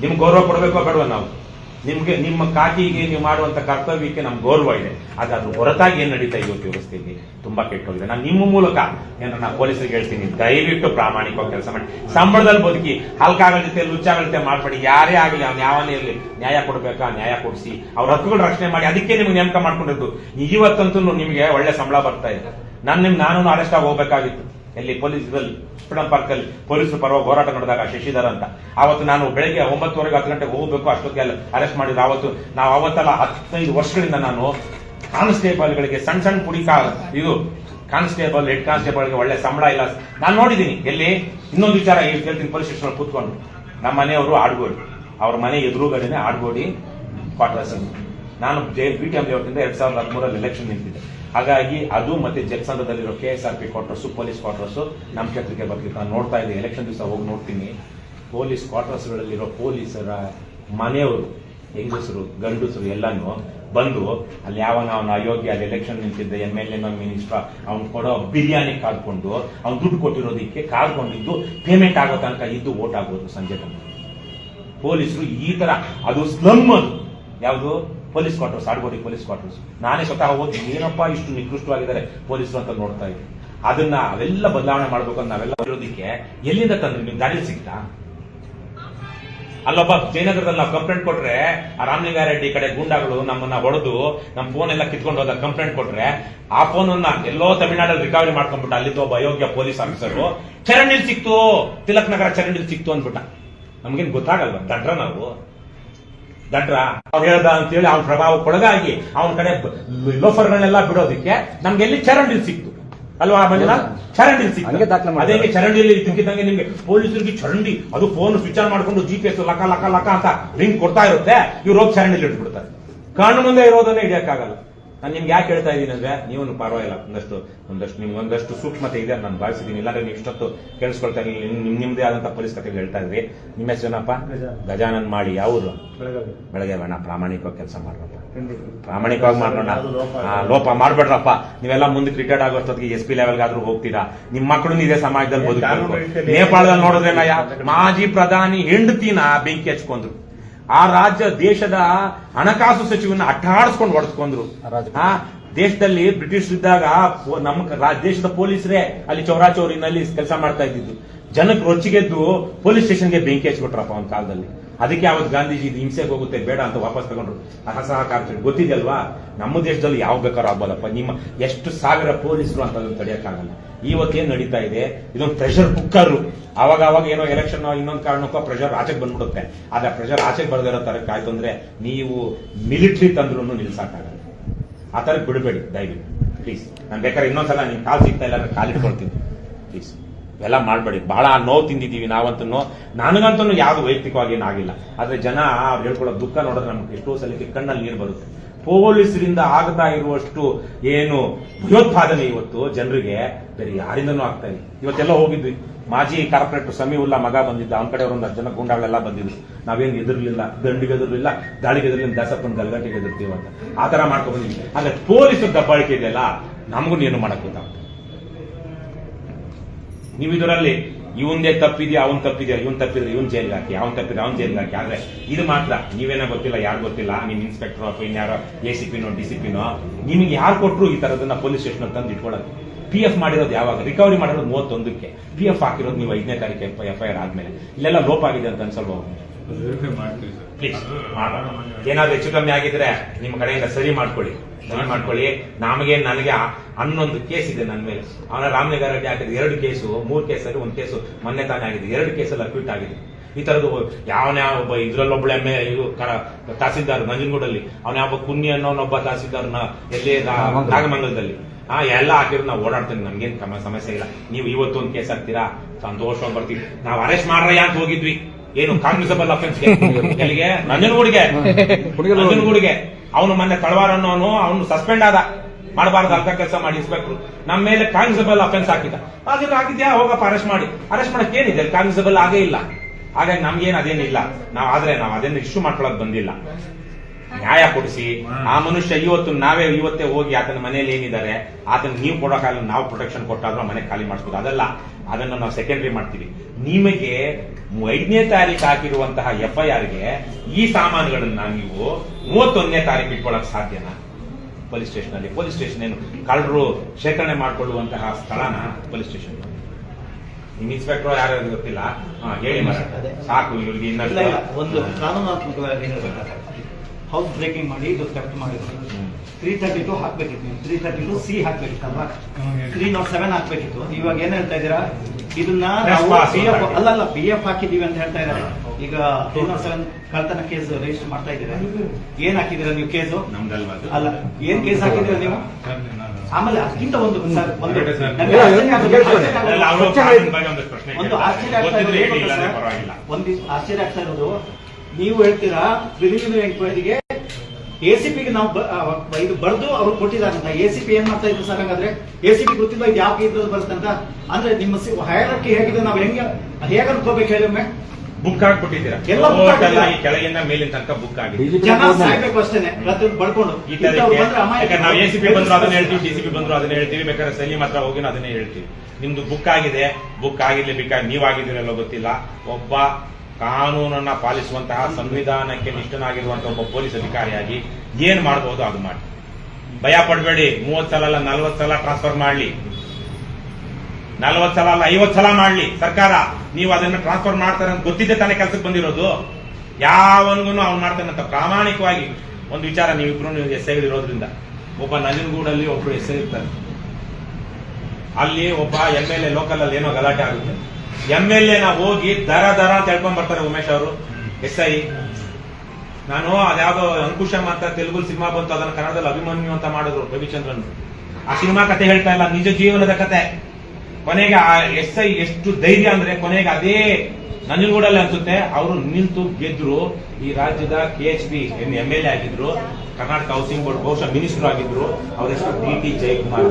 ನಿಮ್ಗೆ ಗೌರವ ಕೊಡಬೇಕೋ ಬೇಡವಾ ನಾವು? ನಿಮ್ಗೆ, ನಿಮ್ಮ ಕಾಕಿಗೆ ನೀವು ಮಾಡುವಂತ ಕರ್ತವ್ಯಕ್ಕೆ ನಮ್ ಗೌರವ ಇದೆ. ಆದ್ರೆ ಅದ್ರ ಹೊರತಾಗಿ ಏನ್ ನಡೀತಾ ಇವತ್ತು ವ್ಯವಸ್ಥೆಯಲ್ಲಿ? ತುಂಬಾ ಕೆಟ್ಟೋಗಿದೆ. ನಾನು ನಿಮ್ಮ ಮೂಲಕ ಏನೋ ನಾ ಪೊಲೀಸರಿಗೆ ಹೇಳ್ತೀನಿ. ದಯವಿಟ್ಟು ಪ್ರಾಮಾಣಿಕವಾಗಿ ಕೆಲಸ ಮಾಡಿ. ಸಂಬಳದಲ್ಲಿ ಬದುಕಿ ಹಲ್ಕಾಗಳ ಜೊತೆ ಲುಚ್ಚಾಗಳ ಮಾಡ್ಬೇಡಿ. ಯಾರೇ ಆಗಲಿ, ಅವ್ನು ಯಾವನೇ ಇರಲಿ, ನ್ಯಾಯ ಕೊಡ್ಬೇಕಾ? ನ್ಯಾಯ ಕೊಡಿಸಿ. ಅವ್ರ ಹಕ್ಕುಗಳ ರಕ್ಷಣೆ ಮಾಡಿ. ಅದಕ್ಕೆ ನಿಮ್ಗೆ ನೇಮಕ ಮಾಡ್ಕೊಂಡಿದ್ದು. ಇವತ್ತಂತೂ ನಿಮಗೆ ಒಳ್ಳೆ ಸಂಬಳ ಬರ್ತಾ ಇದೆ. ನಾನು ನಿಮ್ ನಾನು ಅರೆಸ್ಟ್ ಆಗಿ ಹೋಗ್ಬೇಕಾಗಿತ್ತು. ಎಲ್ಲಿ ಪೊಲೀಸ್ ಫ್ರೀಡಂ ಪಾರ್ಕ್ ಅಲ್ಲಿ ಪೊಲೀಸರು ಪರವಾಗಿ ಹೋರಾಟ ನಡೆದಾಗ ಶಶಿಧರ್ ಅಂತ. ಅವತ್ತು ನಾನು ಬೆಳಗ್ಗೆ ಒಂಬತ್ತುವರೆಗೆ ಹತ್ತು ಗಂಟೆಗೆ ಹೋಗಬೇಕು, ಅಷ್ಟೊತ್ತಿಗೆ ಅರೆಸ್ಟ್ ಮಾಡಿದ್ರು. ಅವತ್ತು ನಾವು ಅವತ್ತಲ್ಲ ಹದಿನೈದು ವರ್ಷಗಳಿಂದ ನಾನು ಕಾನ್ಸ್ಟೇಬಲ್ಗಳಿಗೆ ಸಣ್ಣ ಸಣ್ಣ ಪುಡಿ ಇದು ಕಾನ್ಸ್ಟೇಬಲ್, ಹೆಡ್ ಕಾನ್ಸ್ಟೇಬಲ್ಗೆ ಒಳ್ಳೆ ಸಂಬಳ ಇಲ್ಲ. ನಾನು ನೋಡಿದ್ದೀನಿ, ಎಲ್ಲಿ? ಇನ್ನೊಂದು ವಿಚಾರ ಹೇಳ್ತೀನಿ ಪೊಲೀಸ್ ಸ್ಟೇಷನ್ ಕೂತ್ಕೊಂಡು. ನಮ್ಮ ಮನೆಯವರು ಆಡ್ಗೋಡಿ. ಅವ್ರ ಮನೆ ಎದುರುಗಡೆನೆ ಆಡ್ಗೋಡಿ ಕ್ವಾರ್ಟರ್ಸ್ ನಾನು ಜೆ ಬಿ ಟಿ ಎಂ ಲೇಔಟಿಂದ ಎರಡ್ ಸಾವಿರದ ಹದಿಮೂರಲ್ಲಿ ಎಲೆಕ್ಷನ್ ನಿಂತಿದ್ದೆ. ಹಾಗಾಗಿ ಅದು ಮತ್ತೆ ಜಗಸಂದ್ರದಲ್ಲಿರೋ K S R P quarters police quarters ನಮ್ಮ ಕ್ಷೇತ್ರಕ್ಕೆ ಬರ್ತಿತ್ತು ನಾನು ನೋಡ್ತಾ ಇದ್ದೆ ಎಲೆಕ್ಷನ್ ದಿವಸ ಹೋಗಿ ನೋಡ್ತೀನಿ. ಪೊಲೀಸ್ ಕ್ವಾರ್ಟರ್ಸ್ಗಳಲ್ಲಿರೋ ಪೊಲೀಸರ ಮನೆಯವರು, ಹೆಂಗಸರು, ಗಂಡಸರು ಎಲ್ಲಾನು ಬಂದು ಅಲ್ಲಿ ಯಾವನ ಅವನ ಅಯೋಗ್ಯ, ಅಲ್ಲಿ ಎಲೆಕ್ಷನ್ ನಿಂತಿದ್ದ ಎಂ ಎಲ್ ಎ ಮಿನಿಸ್ಟರ್ ಅವ್ನು ಕೊಡೋ ಬಿರಿಯಾನಿ ಕಾದ್ಕೊಂಡು, ಅವ್ನು ದುಡ್ಡು ಕೊಟ್ಟಿರೋದಕ್ಕೆ ಕಾದ್ಕೊಂಡಿದ್ದು ಪೇಮೆಂಟ್ ಆಗೋ ತನಕ ಇದ್ದು ಓಟ್ ಆಗೋದು ಸಂಜೆ ತನಕ. ಪೊಲೀಸರು ಈ ತರ ಅದು ಸ್ಲಮ್ ಅದು. ಯಾವುದು? Police quarters Adugodi police quarters. ನಾನೇ ಸ್ವತಃ ಹೋಗಿ ಏನಪ್ಪ ಇಷ್ಟು ನಿಕೃಷ್ಟವಾಗಿದ್ದಾರೆ ಪೊಲೀಸರು ಅಂತ ನೋಡ್ತಾ ಇದ್ದೆ. ಅದನ್ನ ಅವೆಲ್ಲ ಬದಲಾವಣೆ ಮಾಡ್ಬೇಕು ಅಂತ ನಾವೆಲ್ಲ ಇರೋದಕ್ಕೆ ಎಲ್ಲಿಂದ ತಂದ್ರಿ? ನಿಮ್ ದಾರಿ ಸಿಗ್ತಾ? ಅಲ್ಲೊಬ್ಬ ಜಯನಗರದಲ್ಲಿ ನಾವು ಕಂಪ್ಲೇಂಟ್ ಕೊಟ್ರೆ, ಆ ರಾಮಲಿಂಗಾರೆಡ್ಡಿ ಕಡೆ ಗೂಂಡಾಗಳು ನಮ್ಮನ್ನ ಹೊಡೆದು ನಮ್ಮ ಫೋನ್ ಎಲ್ಲ ಕಿತ್ಕೊಂಡು ಹೋದ ಕಂಪ್ಲೇಂಟ್ ಕೊಟ್ರೆ, ಆ ಫೋನ್ ಅನ್ನ ಎಲ್ಲೋ ತಮಿಳ್ನಾಡಲ್ಲಿ ರಿಕವರಿ ಮಾಡ್ಕೊಂಡ್ಬಿಟ್ಟ. ಅಲ್ಲಿದ್ದ ಒಬ್ಬ ಅಯೋಗ್ಯ ಪೊಲೀಸ್ ಆಫೀಸರು ಚರಂಡಿಲ್ ಸಿಕ್ತು, ತಿಲಕ್ ನಗರ ಚರಂಡಿಲ್ ಸಿಕ್ತು ಅಂದ್ಬಿಟ್ಟ. ನಮ್ಗೇನ್ ಗೊತ್ತಾಗಲ್ವಾ? ದಡ್ರ ನಾವು. ದಡ್ರ ಅವ್ರು ಹೇಳ್ದ ಅಂತೇಳಿ ಅವ್ನ ಪ್ರಭಾವಕ್ಕೊಳಗಾಗಿ ಅವನ ಕಡೆ ಲೋಫರ್ಗಳನ್ನೆಲ್ಲ ಬಿಡೋದಕ್ಕೆ ನಮ್ಗೆ ಎಲ್ಲಿ ಚರಂಡಿ ಸಿಕ್ತು. ಅಲ್ವಾ ಮಂಜುನಾಥ್? ಚರಂಡಿ ಸಿಕ್ತು. ಅದೇ ಚರಂಡಿಯಲ್ಲಿ ಇದ್ದಕ್ಕಿದ್ದಂಗೆ ನಿಮ್ಗೆ ಪೊಲೀಸರಿಗೆ ಚರಂಡಿ ಅದು ಫೋನ್ ಸ್ವಿಚ್ ಆನ್ ಮಾಡ್ಕೊಂಡು ಜಿ ಪಿ ಎಸ್ ಲಕ ಲಕ ಲಕ ಅಂತ ರಿಂಗ್ ಕೊಡ್ತಾ ಇರುತ್ತೆ ಇವ್ರು ಹೋಗಿ ಚರಂಡಿಲಿ ಇಟ್ಬಿಡ್ತಾರೆ. ಕಣ್ಣು ಮುಂದೆ ಇರೋದನ್ನೇ ಹಿಡಿಯಕ್ಕಾಗಲ್ಲ. ನಾನು ನಿಮ್ಗೆ ಯಾಕೆ ಹೇಳ್ತಾ ಇದ್ದೀನಿ ಅಂದ್ರೆ ನೀವು ಪರವಾಗಿಲ್ಲ. ಒಂದಷ್ಟು ಒಂದಷ್ಟು ನಿಮ್ಗೆ ಒಂದಷ್ಟು ಸೂಕ್ಷ್ಮತೆ ಇದೆ ನಾನು ಭಾವಿಸಿದ್ದೀನಿ ಇಲ್ಲಾಂದ್ರೆ ನೀವು ಇಷ್ಟೊತ್ತು ಕೇಳಿಸ್ಕೊಳ್ತಾ ಇರಲಿಲ್ಲ. ನಿಮ್ ನಿಮ್ದೇ ಆದಂತ ಪೊಲೀಸ್ ಕಥೆಗಳು ಹೇಳ್ತಾ ಇದ್ರಿ ನಿಮ್ಮ ಹೆಸರೇನಪ್ಪ ಗಜಾನನ್. ಮಾಡಿ ಯಾವ್ದು ಬೆಳಗ್ಗೆ ಬೇಡ ಪ್ರಾಮಾಣಿಕವಾಗಿ ಕೆಲಸ ಮಾಡ್ರಪ್ಪ ಪ್ರಾಮಾಣಿಕವಾಗಿ ಮಾಡೋಣ ಲೋಪ ಮಾಡ್ಬೇಡ್ರಪ್ಪ. ನೀವೆಲ್ಲ ಮುಂದಕ್ಕೆ ರಿಟೈರ್ಡ್ ಆಗೋಷ್ಟೊತ್ತಿಗೆ ಎಸ್ ಪಿ ಲೆವೆಲ್ಗಾದ್ರೂ ಹೋಗ್ತೀರಾ? ನಿಮ್ಮ ಮಕ್ಕಳು ಇದೇ ಸಮಾಜದಲ್ಲಿ ಬದುಕಬೇಕು. ನೇಪಾಳದಲ್ಲಿ ನೋಡಿದ್ರೆ ಮಾಜಿ ಪ್ರಧಾನಿ ಹೆಂಡತಿನ ಬೆಂಕಿ ಹಚ್ಕೊಂಡ್ರು. ಆ ರಾಜ್ಯ ದೇಶದ ಹಣಕಾಸು ಸಚಿವನ ಅಟ್ಟಾಡಿಸ್ಕೊಂಡು ಹೊಡೆಸ್ಕೊಂಡ್ರು. ಆ ದೇಶದಲ್ಲಿ ಬ್ರಿಟಿಷ್ ಇದ್ದಾಗ ನಮ್ಮ ದೇಶದ ಪೊಲೀಸರೇ ಅಲ್ಲಿ ಚೌರಾಚೌರಿನಲ್ಲಿ ಕೆಲಸ ಮಾಡ್ತಾ ಇದ್ದಿದ್ದು. ಜನಕ್ಕೆ ರೊಚ್ಚಿಗೆದ್ದು ಪೊಲೀಸ್ ಸ್ಟೇಷನ್ಗೆ ಬೆಂಕಿ ಹಚ್ಬಿಟ್ರಪ್ಪ ಒಂದು ಕಾಲದಲ್ಲಿ. ಅದಕ್ಕೆ ಅವತ್ತು ಗಾಂಧೀಜಿ ಇದು ಹಿಂಸೆಗೆ ಹೋಗುತ್ತೆ, ಬೇಡ ಅಂತ ವಾಪಸ್ ತಗೊಂಡ್ರು. ಅಸಹಕಾರ ಗೊತ್ತಿದೆಯಲ್ವಾ? ನಮ್ಮ ದೇಶದಲ್ಲಿ ಯಾವ ಬೇಕಾದ್ರೂ ಆಗ್ಬೋದಪ್ಪ? ನಿಮ್ಮ ಎಷ್ಟು ಸಾವಿರ ಪೊಲೀಸರು ಅಂತ ಅದನ್ನು ತಡೆಯೋಕ್ಕಾಗಲ್ಲ. ಇವತ್ತೇನು ನಡೀತಾ ಇದೆ? ಇದೊಂದು ಪ್ರೆಷರ್ ಕುಕ್ಕರು ಅವಾಗ ಅವಾಗ ಏನೋ ಎಲೆಕ್ಷನ್ ಇನ್ನೊಂದು ಕಾರಣಕ್ಕೋ ಪ್ರೆಷರ್ ಆಚೆಗೆ ಬಂದ್ಬಿಡುತ್ತೆ. ಆದ್ರೆ ಪ್ರೆಷರ್ ಆಚೆಗೆ ಬರ್ದಿರೋ ತರಕ್ಕೆ ಆಯ್ತು ಅಂದ್ರೆ ನೀವು ಮಿಲಿಟರಿ ತಂದ್ರೂ ನಿಲ್ಸಕ್ಕಾಗಲ್ಲ. ಆ ಥರಕ್ಕೆ ಬಿಡಬೇಡಿ, ದಯವಿಟ್ಟು. ಪ್ಲೀಸ್ ನಾನು ಬೇಕಾದ್ರೆ ಇನ್ನೊಂದ್ಸಲ ನಿಮ್ ಕಾಲು ಸಿಗ್ತಾ ಇಲ್ಲ ಕಾಲಿಟ್ಕೊಳ್ತೀನಿ ಪ್ಲೀಸ್ ಇವೆಲ್ಲ ಮಾಡಬೇಡಿ. ಬಹಳ ನೋವು ತಿಂದಿದ್ದೀವಿ ನಾವಂತೂ ನನಗಂತೂ ಯಾವುದು ವೈಯಕ್ತಿಕವಾಗಿ ಏನಾಗಿಲ್ಲ. ಆದರೆ ಜನ ಅವ್ರು ಹೇಳ್ಕೊಳ್ಳೋ ದುಃಖ ನೋಡಿದ್ರೆ ನಮ್ಗೆ ಎಷ್ಟೋ ಸಲಕ್ಕೆ ಕಣ್ಣಲ್ಲಿ ನೀರು ಬರುತ್ತೆ. ಪೊಲೀಸರಿಂದ ಆಗತಾ ಇರುವಷ್ಟು ಏನು ಭಯೋತ್ಪಾದನೆ ಇವತ್ತು ಜನರಿಗೆ ಬೇರೆ ಯಾರಿಂದನೂ ಆಗ್ತಾ ಇಲ್ಲ. ಇವತ್ತೆಲ್ಲ ಹೋಗಿದ್ವಿ. ಮಾಜಿ ಕಾರ್ಪೊರೇಟರ್ ಸಮೀವುಲ್ಲಾ ಮಗ ಬಂದಿದ್ದ. ಅವನ ಕಡೆ ಒಂದು ಜನ ಗೂಂಡಾಗಳೆಲ್ಲ ಬಂದಿದ್ರು. ನಾವೇನು ಎದುರ್ಲಿಲ್ಲ. ದಂಡಿಗೆ ಎದುರ್ಲಿಲ್ಲ. ದಾಳಿಗೆ ಎದುರ್ಲಿಲ್ಲ. ದಾಸಪ್ಪನ ಗಲ್ಗಟ್ಟಿಗೆ ಎದುರ್ತೀವಿ ಅಂತ. ಆ ಥರ ಮಾಡ್ಕೊಂಡ್ಬಂದಿದ್ವಿ ಬಂದಿದ್ವಿ. ಪೊಲೀಸರು ದಬ್ಬಾಳಿಕೆ ಇದೆಯಲ್ಲ ನಮಗೂ ಏನು ಮಾಡಕ್ ಗೊತ್ತಾಗ್ತದೆ ನೀವು ಇದರಲ್ಲಿ ಇವಂದೇ ತಪ್ಪಿದ್ಯಾ ಅವನ್ ತಪ್ಪಿದ್ಯಾ ಇವನ್ ತಪ್ಪಿದ್ರೆ ಇವನ್ ಜೈಲ್ ಹಾಕಿ ಅವನ್ ತಪ್ಪಿದ್ರೆ ಅವನ್ ಜೈಲ್ ಹಾಕಿ. ಆದ್ರೆ ಇದು ಮಾತ್ರ ನೀವೇನೋ ಗೊತ್ತಿಲ್ಲ, ಯಾರು ಗೊತ್ತಿಲ್ಲ ನಿಮ್ ಇನ್ಸ್ಪೆಕ್ಟರ್ ಆಫ್ ಇನ್ಯಾರೋ ಎ ಸಿ ಪಿನೋ ಡಿ ಸಿ ಪಿನೋ ನಿಮಗೆ ಯಾರು ಕೊಟ್ಟರು ಈ ತರದನ್ನ ಪೊಲೀಸ್ ಸ್ಟೇಷನ್ ತಂದು ಇಟ್ಕೊಳ್ಳೋದು ಪಿ ಎಫ್ ಮಾಡಿರೋದು ಯಾವಾಗ? ರಿಕವರಿ ಮಾಡಿರೋದು ಮೂವತ್ತೊಂದಕ್ಕೆ. ಪಿ ಎಫ್ ಹಾಕಿರೋದು ನೀವು ಐದನೇ ತಾರೀಕು ಎಫ್ ಐ ಆರ್ ಆದ್ಮೇಲೆ. ಇಲ್ಲೆಲ್ಲ ಲೋಪ್ ಆಗಿದೆ ಅಂತ ಅನ್ಸಲ್ವ ವೆರಿಫೈ ಮಾಡ್ತೀವಿ ಸರ್. ಪ್ಲೀಸ್ ಏನಾದ್ರು ಹೆಚ್ಚು ಕಮ್ಮಿ ಆಗಿದ್ರೆ ನಿಮ್ಮ ಕಡೆಯಿಂದ ಸರಿ ಮಾಡ್ಕೊಳ್ಳಿ. ಸರಿ ಮಾಡ್ಕೊಳ್ಳಿ. ನಮಗೆ ನನಗೆ ಹನ್ನೊಂದು ಕೇಸ್ ಇದೆ ನನ್ನ ಮೇಲೆ. ಅವನ ರಾಮಲಿಂಗ ರೆಡ್ಡಿ ಹಾಕಿದ ಎರಡು ಕೇಸು ಮೂರು ಕೇಸಲ್ಲಿ ಒಂದು ಕೇಸು ಮೊನ್ನೆ ತಾನೇ ಆಗಿದೆ. ಎರಡು ಕೇಸಲ್ಲಿ ಅಕ್ವಿಟ್ ಆಗಿದೆ. ಈ ತರದ್ದು ಯಾವನ ಒಬ್ಬ ಇದ್ರಲ್ಲೊಬ್ಬಳ ಎಮ್ಮೆ ಇದು ಕ- ತಹಸೀಲ್ದಾರ್ ನಂಜನಗೂಡಲ್ಲಿ ಅವನ ಒಬ್ಬ ಕುನ್ನಿ ಅನ್ನೋನೊಬ್ಬ ತಹಸೀಲ್ದಾರ್ನ ಎಲ್ಲಿ ನಾಗಮಂಗಲದಲ್ಲಿ ಆ ಎಲ್ಲ ಹಾಕಿದ್ರು ನಾವು ಓಡಾಡ್ತೀನಿ ನಮ್ಗೇನು ಸಮಸ್ಯೆ ಇಲ್ಲ. ನೀವು ಇವತ್ತು ಒಂದು ಕೇಸ್ ಹಾಕ್ತೀರಾ? ಸಂತೋಷವಾಗಿ ಬರ್ತೀವಿ. ನಾವು ಅರೆಸ್ಟ್ ಮಾಡ್ರಯ್ಯ ಯಾಕೆ ಹೋಗಿದ್ವಿ. ಏನು ಕಾಂಗ್ರೆಸಬಲ್ ಅಫೆನ್ಸ್ ಎಲ್ಲಿಗೆ? ನಂಜನಗೂಡಿಗೆ ನಂಜನಗೂಡಿಗೆ ಅವನು ಮೊನ್ನೆ ತಳವಾರ ಅನ್ನೋನು ಅವನು ಸಸ್ಪೆಂಡ್ ಆದ. ಮಾಡಬಾರ್ದು ಅರ್ಧ ಕೆಲಸ ಮಾಡಿ ಇನ್ಸ್ಪೆಕ್ಟರ್ ನಮ್ಮ ಮೇಲೆ ಕಾಂಗ್ರೆಸಬಲ್ ಅಫೆನ್ಸ್ ಹಾಕಿದ. ಅದನ್ನ ಹಾಕಿದ್ಯಾ ಹೋಗಪ್ಪ ಅರೆಸ್ಟ್ ಮಾಡಿ. ಅರೆಸ್ಟ್ ಮಾಡಕ್ಕೆ ಏನಿದೆ? ಕಾಂಗ್ರೆಸಬಲ್ ಆಗೇ ಇಲ್ಲ. ಹಾಗಾಗಿ ನಮ್ಗೇನು ಅದೇನಿಲ್ಲ. ನಾವು ಆದ್ರೆ ನಾವು ಅದೇನು ಇಶ್ಯೂ ಮಾಡ್ಕೊಳಕ್ ಬಂದಿಲ್ಲ. ನ್ಯಾಯ ಕೊಡಿಸಿ. ಆ ಮನುಷ್ಯ ಇವತ್ತು ನಾವೇ ಇವತ್ತೇ ಹೋಗಿ ಆತನ ಮನೆಯಲ್ಲಿ ಏನಿದ್ದಾರೆ ಆತನ ನೀವು ಕೊಡೋಕಾಗಲ್ಲ ನಾವು ಪ್ರೊಟೆಕ್ಷನ್ ಕೊಟ್ಟಾದ್ರೂ ಮನೆ ಖಾಲಿ ಮಾಡಿಸ್ಬೋದು. ಅದಲ್ಲ ಅದನ್ನ ನಾವು ಸೆಕೆಂಡರಿ ಮಾಡ್ತೀವಿ. ನಿಮಗೆ ಐದನೇ ತಾರೀಕು ಹಾಕಿರುವಂತಹ ಎಫ್ ಐ ಗೆ ಈ ಸಾಮಾನುಗಳನ್ನ ನೀವು ಮೂವತ್ತೊಂದನೇ ತಾರೀಕು ಇಟ್ಕೊಳಕ್ ಸಾಧ್ಯನಾ? ಪೊಲೀಸ್ ಸ್ಟೇಷನ್ ಅಲ್ಲಿ ಪೊಲೀಸ್ ಸ್ಟೇಷನ್ ಏನು? ಕಳ್ಳರು ಶೇಖರಣೆ ಮಾಡಿಕೊಳ್ಳುವಂತಹ ಸ್ಥಳನ ಪೊಲೀಸ್ ಸ್ಟೇಷನ್? ನಿಮ್ ಇನ್ಸ್ಪೆಕ್ಟರ್ ಯಾರು ಗೊತ್ತಿಲ್ಲ? ಹೇಳಿ ಸಾಕು ಇವ್ರಿಗೆ ಒಂದು ಕಾನೂನಾತ್ಮಕವಾಗಿ ಹೇಳ್ಬೇಕಾದ್ರೆ ಹೌಸ್ ಬ್ರೇಕಿಂಗ್ ಮಾಡಿ ಇದು ಥೆಫ್ಟ್ ಮಾಡಿದ್ರು. ತ್ರೀ ತರ್ಟಿ ಟು ಹಾಕ್ಬೇಕಿತ್ತು. ನೀವು ತ್ರೀ ತರ್ಟಿ ಟು ಸಿ ಹಾಕ್ಬೇಕಿತ್ತಲ್ವಾ ತ್ರೀ ನಾಟ್ ಸೆವೆನ್ ಹಾಕ್ಬೇಕಿತ್ತು. ಇವಾಗ ಏನ್ ಹೇಳ್ತಾ ಇದ್ದೀರಾ? ಇದನ್ನ ಪಿ ಎಫ್ ಅಲ್ಲ ಅಲ್ಲ ಪಿ ಎಫ್ ಹಾಕಿದೀವಿ ಅಂತ ಹೇಳ್ತಾ ಇದ್ದಾರೆ. ಈಗ ತ್ರೀ ನಾಟ್ ಸೆವೆನ್ ಕಳ್ತನ ಕೇಸ್ ರಿಜಿಸ್ಟರ್ ಮಾಡ್ತಾ ಇದ್ದೀರಾ? ಏನ್ ಹಾಕಿದಿರ ನೀವು ಕೇಸು ಅಲ್ಲ ಏನ್ ಕೇಸ್ ಹಾಕಿದೀರ ನೀವು? ಆಮೇಲೆ ಅದಕ್ಕಿಂತ ಒಂದು ಸರ್ ಒಂದು ಆಶ್ಚರ್ಯ ಆಗ್ತಾ ಇರೋದು ಒಂದು ಆಶ್ಚರ್ಯ ಆಗ್ತಾ ಇರೋದು ನೀವು ಹೇಳ್ತೀರಾ ಪ್ರಿಲಿಮಿನರಿ ಎಂಕ್ವೈರಿಗೆ ಎಸಿಪಿಗೆ ನಾವು ಇದು ಬರೆದು ಅವ್ರು ಕೊಟ್ಟಿದ್ದಾರಂತ. ಎಸಿಪಿ ಏನ್ ಮಾಡ್ತಾ ಇದ್ರು ಸರ್ ಹಂಗಾದ್ರೆ? ಎಸಿಪಿ ಗೊತ್ತಿಲ್ಲ ಇದು ಯಾವ ಇದ್ರದ್ದು ಬರುತ್ತಂತ ಅಂದ್ರೆ ನಿಮ್ಮ ಹೈರಾರ್ಕಿ ಹೇಗಿದೆ ನಾವು ಹೆಂಗೆ ಹೇಗೆ ಅನ್ಕೋಬೇಕು ಹೇಳಿ ಒಮ್ಮೆ? ಬುಕ್ ಹಾಕ್ಬಿಟ್ಟಿದ್ದೀರಾ? ಕೆಳಗಿಂದ ಮೇಲಿನ ತನಕ ಬುಕ್ ಆಗಿದೆ. ಜನ ಸಾಯ್ಬೇಕು ಅಷ್ಟೇನೆ. ಪ್ರತಿಯೊಂದು ಬಡ್ಕೊಂಡು. ಯಾಕಂದ್ರೆ ನಾವು ಎಸಿಪಿ ಬಂದ್ರು ಅದನ್ನ ಹೇಳ್ತೀವಿ ಡಿಸಿಪಿ ಬಂದ್ರು ಅದನ್ನ ಹೇಳ್ತೀವಿ ಬೇಕಾದ್ರೆ ಸಲೀಮ್ ಮಾತ್ರ ಹೋಗಿ ಅದನ್ನೇ ಹೇಳ್ತೀವಿ. ನಿಮ್ದು ಬುಕ್ ಆಗಿದೆ ಬುಕ್ ಆಗಿರ್ಲಿ ಬೇಕಾದ್ರೆ ನೀವಾಗಿದ್ದೀರಲ್ಲೋ ಗೊತ್ತಿಲ್ಲ. ಒಬ್ಬ ಕಾನೂನನ್ನ ಪಾಲಿಸುವಂತಹ ಸಂವಿಧಾನಕ್ಕೆ ನಿಷ್ಠನಾಗಿರುವಂತಹ ಒಬ್ಬ ಪೊಲೀಸ್ ಅಧಿಕಾರಿಯಾಗಿ ಏನ್ ಮಾಡಬಹುದು ಅದು ಮಾಡಿ. ಭಯ ಪಡಬೇಡಿ ಮೂವತ್ ಸಲ ಅಲ್ಲ ನಲ್ವತ್ ಸಲ ಟ್ರಾನ್ಸ್ಫರ್ ಮಾಡ್ಲಿ. ನಲ್ವತ್ ಸಲ ಅಲ್ಲ ಐವತ್ ಸಲ ಮಾಡ್ಲಿ. ಸರ್ಕಾರ, ನೀವು ಅದನ್ನ ಟ್ರಾನ್ಸ್ಫರ್ ಮಾಡ್ತಾರೆ ಅಂತ ಗೊತ್ತಿದ್ದೆ ತಾನೇ ಕೆಲಸಕ್ಕೆ ಬಂದಿರೋದು? ಯಾವನ್ಗೂ ಅವ್ನು ಅಂತ ಪ್ರಾಮಾಣಿಕವಾಗಿ ಒಂದು ವಿಚಾರ ನೀವಿಬ್ರು ನೀವು ಎಸ್ ಐ ಇರೋದ್ರಿಂದ. ಒಬ್ಬ ನಂಜನಗೂಡಲ್ಲಿ ಒಬ್ರು ಎಸ್ ಐ ಇರ್ತಾರೆ. ಅಲ್ಲಿ ಒಬ್ಬ ಎಂ ಎಲ್ ಎ ಲೋಕಲ್ ಅಲ್ಲಿ ಏನೋ ಗಲಾಟೆ ಆಗುತ್ತೆ. ಎಂ ಎಲ್ ಎ ನ ಹೋಗಿ ದರ ದರ ಅಂತ ಹೇಳ್ಕೊಂಡ್ ಬರ್ತಾರೆ ಉಮೇಶ್ ಅವರು. S I. ನಾನು ಅದ್ಯಾವ್ದೋ ಅಂಕುಶ ಅಂತ ತೆಲುಗು ಸಿನಿಮಾ ಬಂತು, ಅದನ್ನ ಕನ್ನಡದಲ್ಲಿ ಅಭಿಮನ್ಯು ಅಂತ ಮಾಡಿದ್ರು ರವಿಚಂದ್ರನ್. ಆ ಸಿನಿಮಾ ಕತೆ ಹೇಳ್ತಾ ಇಲ್ಲ, ನಿಜ ಜೀವನದ ಕತೆ. ಕೊನೆಗೆ ಆ ಎಸ್ ಐ ಎಷ್ಟು ಧೈರ್ಯ ಅಂದ್ರೆ ಕೊನೆಗೆ ಅದೇ ನಂಜನಗೂಡಲ್ಲಿ ಅನ್ಸುತ್ತೆ. ಅವರು ನಿಂತು ಗೆದ್ರು. ಈ ರಾಜ್ಯದ K H B M L A ಆಗಿದ್ರು. ಕರ್ನಾಟಕ ಹೌಸಿಂಗ್ ಬೋರ್ಡ್ ಬಹುಶಃ ಮಿನಿಸ್ಟರ್ ಆಗಿದ್ರು. ಅವ್ರ ಹೆಸರು ಡಿ ಟಿ ಜಯಕುಮಾರ್.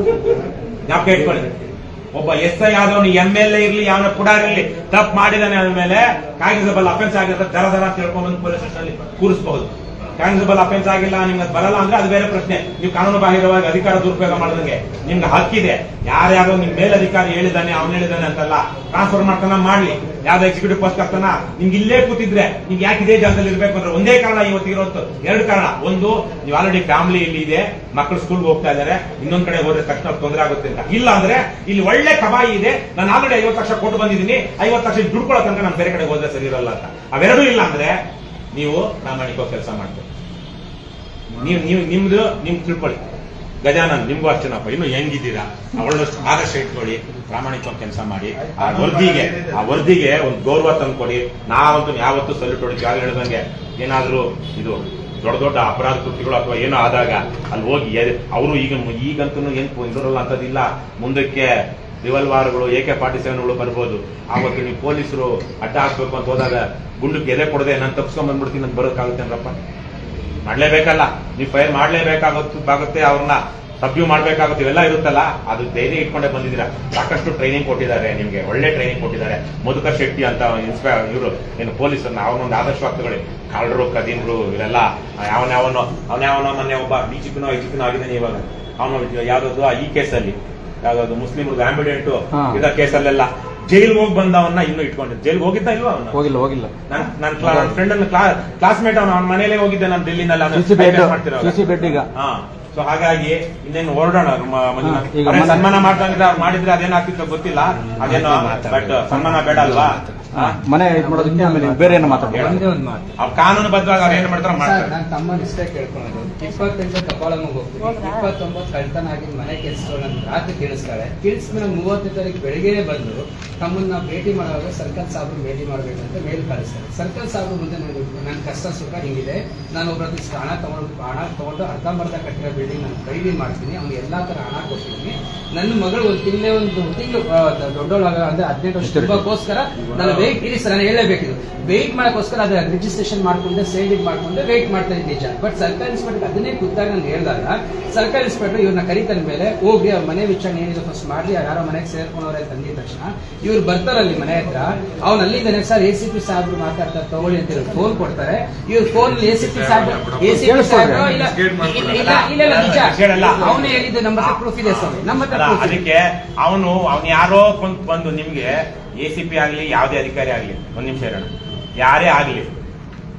ಜ್ಞಾಪಕ ಇಟ್ಕೊಳ್ಳಿ. ಒಬ್ಬ ಎಸ್ ಐ ಆದವನು ಎಂ ಎಲ್ ಎ ಇರ್ಲಿ, ಯಾವನ ಕೂಡ ಇರಲಿ, ತಪ್ಪು ಮಾಡಿದಾನೆ ಮೇಲೆ ಕಾಗಿಸಬಲ್ ಅಫೆನ್ಸ್ ಆಗಿದ್ರೆ ದರ ದರ ತಿಳ್ಕೊಂಡ್ಬಂದು ಪೊಲೀಸ್ ಸ್ಟೇಷನ್ ಅಲ್ಲಿ ಕೂರಿಸಬಹುದು. ಕಾಗಿಸಬಲ್ ಅಫೆನ್ಸ್ ಆಗಿಲ್ಲ ನಿಮ್ಗೆ ಅದು ಬರಲ್ಲ ಅಂದ್ರೆ ಅದು ಬೇರೆ ಪ್ರಶ್ನೆ. ನೀವು ಕಾನೂನು ಬಾಹಿರವಾಗಿ ಅಧಿಕಾರ ದುರುಪಯೋಗ ಮಾಡಿದಂಗೆ ನಿಮ್ಗೆ ಹಕ್ಕಿದೆ. ಯಾರ್ಯಾರೋ ನಿಮ್ ಮೇಲೆ ಅಧಿಕಾರಿ ಹೇಳಿದಾನೆ ಅವ್ನು ಹೇಳಿದಾನೆ ಅಂತಲ್ಲ. ಟ್ರಾನ್ಸ್ಫರ್ ಮಾಡ್ತಾನ, ಮಾಡ್ಲಿ. ಯಾವ್ದು ಎಕ್ಸಿಕ್ಯೂಟಿವ್ ಪೋಸ್ಟ್ ಆಗ್ತಾನ ನಿಮ್ಗೆ ಇಲ್ಲೇ ಕೂತಿದ್ರೆ ನಿಮ್ಗೆ ಯಾಕೆ ಇದೇ ಜಾಗದಲ್ಲಿ ಇರಬೇಕು ಅಂದ್ರೆ ಒಂದೇ ಕಾರಣ ಇವತ್ತಿಗಿರೋದು ಎರಡು ಕಾರಣ. ಒಂದು, ನೀವು ಆಲ್ರೆಡಿ ಫ್ಯಾಮಿಲಿ ಇಲ್ಲಿ ಇದೆ ಮಕ್ಕಳು ಸ್ಕೂಲ್ಗೆ ಹೋಗ್ತಾ ಇದಾರೆ, ಇನ್ನೊಂದ್ ಕಡೆ ಹೋದ್ರೆ ತಕ್ಷಣ ತೊಂದರೆ ಆಗುತ್ತೆ ಅಂತ. ಇಲ್ಲ ಅಂದ್ರೆ ಇಲ್ಲಿ ಒಳ್ಳೆ ಕಬಾಯಿ ಇದೆ, ನಾನು ಆಲ್ರೆಡಿ ಐವತ್ತು ಲಕ್ಷ ಕೊಟ್ಟು ಬಂದಿದ್ದೀನಿ, ಐವತ್ತು ಲಕ್ಷ ದುಡ್ಕೊಳ್ಳೋ ತನಕ ನಾನು ಬೇರೆ ಕಡೆ ಹೋದ್ರೆ ಸರಿ ಇರಲ್ಲ ಅಂತ. ಅವೆರಡೂ ಇಲ್ಲ ಅಂದ್ರೆ ನೀವು ಪ್ರಾಮಾಣಿಕವಾಗಿ ಕೆಲಸ ಮಾಡ್ತೀವಿ ನೀವು ನೀವು, ನಿಮ್ದು, ನಿಮ್ ತಿಳ್ಕೊಳ್ಳಿ. ಗಜಾನನ್, ನಿಮ್ಗೂ ಅಷ್ಟೇನಪ್ಪ ಇನ್ನು ಹೆಂಗಿದ್ದೀರಾ? ಅವಳಷ್ಟು ಆದರ್ಶ ಇಟ್ಕೊಳ್ಳಿ, ಪ್ರಾಮಾಣಿಕವಾಗಿ ಕೆಲಸ ಮಾಡಿ. ಆ ವರದಿಗೆ ಆ ವರದಿಗೆ ಒಂದು ಗೌರವ ತಂದ್ಕೊಡಿ ನಾವಂತೂ ಯಾವತ್ತೂ ಸಲ್ಯೂಟ್ ಹೊಡಿ ಯಾರು ಹೇಳ್ದಂಗೆ ಏನಾದರೂ ಇದು ದೊಡ್ಡ ದೊಡ್ಡ ಅಪರಾಧ ಕೃತಿಗಳು ಅಥವಾ ಏನೋ ಆದಾಗ ಅಲ್ಲಿ ಹೋಗಿ ಅವರು ಈಗ ಈಗಂತೂ ಏನು ಇದರಲ್ಲ ಅಂತದಿಲ್ಲ ಮುಂದಕ್ಕೆ ರಿವಲ್ವಾರ್ಗಳು ಎ ಕೆ ಫಾರ್ಟಿ ಸೆವೆನ್ಗಳು ಬರ್ಬೋದು? ಆವತ್ತು ನೀವು ಪೊಲೀಸರು ಅಡ್ಡ ಹಾಕ್ಬೇಕು ಅಂತ ಹೋದಾಗ ಗುಂಡು ಎದೆ ಕೊಡದೆ ನಾನು ತಪ್ಸ್ಕೊಂಡ್ ಬಂದ್ಬಿಡ್ತೀನಿ ಬರೋಕ್ಕಾಗುತ್ತೆ ಅಂದ್ರಪ್ಪ. ಮಾಡಲೇಬೇಕಲ್ಲ. ನೀವು ಫೈರ್ ಮಾಡಲೇಬೇಕಾಗುತ್ತೆ ಅವ್ರನ್ನ ಸಬ್ಯೂ ಮಾಡಬೇಕಾಗುತ್ತೆ, ಇವೆಲ್ಲ ಇರುತ್ತಲ್ಲ? ಅದು ಧೈರ್ಯ ಇಟ್ಕೊಂಡೆ ಬಂದಿದ್ದೀರಾ? ಸಾಕಷ್ಟು ಟ್ರೈನಿಂಗ್ ಕೊಟ್ಟಿದ್ದಾರೆ ನಿಮಗೆ, ಒಳ್ಳೆ ಟ್ರೈನಿಂಗ್ ಕೊಟ್ಟಿದ್ದಾರೆ. ಮಧುಕರ್ ಶೆಟ್ಟಿ ಅಂತ ಇನ್ಸ್ಪೈರ್ ಇವರು ಏನು ಪೊಲೀಸರನ್ನ ಅವನೊಂದು ಆದರ್ಶವಾಗ್ತಗಳು ಕಾಳರು, ಕದೀಮ್ರು ಇವರೆಲ್ಲ ಯಾವನ್ಯಾವನೋ, ಅವನ್ಯಾವನೋ ಮೊನ್ನೆ ಒಬ್ಬ ಡಿಜಿಪಿನೋ ಐಜಿಪಿನೋ ಆಗಿದ್ದಾನೆ ಇವಾಗ. ಅವನು ಯಾವ್ದಾದ್ರು ಈ ಕೇಸಲ್ಲಿ. ಯಾವ್ದಾದ್ರು ಮುಸ್ಲಿಮ್ ಆಂಬಿಡೆಂಟ್. ಇದ ಕೇಸಲ್ಲೆಲ್ಲ ಜೈಲ್ ಹೋಗಿ ಬಂದವನ್ನ ಇನ್ನು ಇಟ್ಕೊಂಡಿದ್ದ ಜೈಲ್ ಹೋಗಿದ್ದ ಇಲ್ವಾ ಅವನು? ಹೋಗಿಲ್ಲ ಹೋಗಿಲ್ಲ. ನನ್ನ ನನ್ನ ಫ್ರೆಂಡ್ ಅನ್ನ ಕ್ಲಾಸ್ಮೇಟ್ ಅವನು ಅವನ ಮನೇಲೆ ಹೋಗಿದ್ದೆ ನಾನು ಡೆಲ್ಲಿನಲ್ಲಿ ಈಗ ಹಾ ಸೊ ಹಾಗಾಗಿ ಇನ್ನೇನು ಹೊರಡೋಣ ಸನ್ಮಾನ ಅವ್ರು ಮಾಡಿದ್ರೆ ಅದೇನಾಗ್ತಿತ್ತೋ ಗೊತ್ತಿಲ್ಲ. ಅದೇನೋ ಬಟ್ ಸನ್ಮಾನ ಬೇಡ ಅಲ್ವಾ? ಮನೆ ಇದು ಮಾಡೋದಕ್ಕೆ ಆಮೇಲೆ ಬೇರೆ ಏನೋ ಮಾತಾಡ್ತಾರೆ ಒಂದೇ ಒಂದು ಮಾತು. ಅವ್ರು ಏನ್ ಮಾಡ್ತಾರೋ ಮಾಡ್ತಾರೆ. ನಾನು ತಮ್ಮ ಇಷ್ಟೇ ಕೇಳ್ಕೊಳ್ಳೋದು ಇಪ್ಪತ್ತೆಂಟು ಕಪಾಳಮ್ಮಗೆ ಹೋಗ್ತೀವಿ ಇಪ್ಪತ್ತೊಂಬತ್ತು ಕಳ್ತನ ಆಗಿ ಮನೆ ಕೆಲಸಗಳನ್ನ ರಾತ್ರಿ ತಿಳಿಸ್ತಾಳೆ ತಿಳಿಸ್ಮೇಲೆ ಮೂವತ್ತನೇ ತಾರೀಕು ಬೆಳಿಗ್ಗೆ ಬಂದು ತಮ್ಮನ್ನ ನಾವು ಭೇಟಿ ಮಾಡುವಾಗ ಸರ್ಕಲ್ ಸಾಬ್ರು ಭೇಟಿ ಮಾಡ್ಬೇಕಂತ ಮೇಲ್ ಕಳಿಸ್ತಾರೆ. ಸರ್ಕಲ್ ಸಾಬ್ರು ಮುಂದೆ ನನಗೆ ನನ್ನ ಕಷ್ಟ ಸುಖ ಹಿಂಗಿದೆ. ನಾನು ಒಬ್ಬರ ಹತ್ರ ಹಣ ತಗೊಂಡು ಹಣ ತಗೊಂಡು ಅರ್ಧಂಬರ್ಧ ಕಟ್ಟಿರೋ ಬಿಲ್ಡಿಂಗ್ ನಾನು ಖರೀದಿ ಮಾಡ್ತೀನಿ. ಅವ್ನಿಗೆ ಎಲ್ಲಾ ತರ ಹಣ ಕೊಡ್ತೀನಿ ನನ್ನ ಮಗಳು ಒಂದು ತಿಂಗಳೇ ಒಂದು ತಿಂಗಳು ದೊಡ್ಡವಳಾಗ ಅಂದ್ರೆ ಹದಿನೆಂಟು ವರ್ಷ ತುಂಬಕ್ಕೋಸ್ಕರ ನಾನು ವೆಯ್ಟ್ ಇರಿ ಸರ್ ನಾನು ಹೇಳಬೇಕಿದು ವೆಯ್ಟ್ ಮಾಡೋಕ್ಕೋಸ್ಕರ ಅದ್ರ ರಿಜಿಸ್ಟ್ರೇಷನ್ ಮಾಡ್ಕೊಂಡೆ ಸೇಲ್ ಮಾಡ್ಕೊಂಡು ವೆಯ್ಟ್ ಮಾಡ್ತಾ ಇದ್ದೀನಿ ನಿಜ ಬಟ್ ಸರ್ಕಾರಿ ಇನ್ಸ್ಪೆಕ್ಟರ್ ಅದನ್ನೇ ಖುದ್ದಾಗಿ ನಾನು ಹೇಳಿದಾಗ ಸರ್ಕಾರಿ ಇನ್ಸ್ಪೆಕ್ಟರ್ ಇವ್ರನ್ನ ಕರಿತಾನ ಮೇಲೆ ಹೋಗಿ ಅವ್ರ ಮನೆ ವಿಚಾರಣೆ ಏನಿದೆ ಫಸ್ಟ್ ಮಾಡ್ಲಿ ಯಾರೋ ಮನೆಗೆ ಸೇರ್ಕೊಂಡವ್ರೆ ತಂದಿದ ತಕ್ಷಣ ಇವ್ರು ಬರ್ತಾರಲ್ಲಿ ಮನೆ ಹತ್ರ ಅವ್ನು ಅಲ್ಲಿದ್ದಾನೆ ಸರ್ ಎ ಸಿ ಪಿ ಸಾಹೇಬ್ರು ಮಾತಾಡ್ತಾರೆ ತಗೊಳ್ಳಿ ಅಂತ ಹೇಳಿ ಫೋನ್ ಕೊಡ್ತಾರೆ. ಇವ್ರ ಫೋನ್ ಎ ಸಿ ಪಿ ಸಾಹೇಬ್ ಎ ಸಿ ಪಿ ಸಾಹೇಬ್ರು ಇಲ್ಲ ಇಲ್ಲ ನಿಜ. ಅವನೇ ಹೇಳಿದ್ದು ನಮ್ಮ ಹತ್ರ ಪ್ರೂಫ್ ಇದೆ ಸರ್ ನಮ್ಮ ಹತ್ರ. ಅದಕ್ಕೆ ಅವನು ಅವ್ನು ಯಾರೋ ಬಂದು ನಿಮ್ಗೆ ಎ ಸಿ ಪಿ ಆಗ್ಲಿ ಯಾವ್ದೇ ಅಧಿಕಾರಿ ಆಗ್ಲಿ ಒಂದ್ ನಿಮಿಷ ಇರೋಣ. ಯಾರೇ ಆಗ್ಲಿ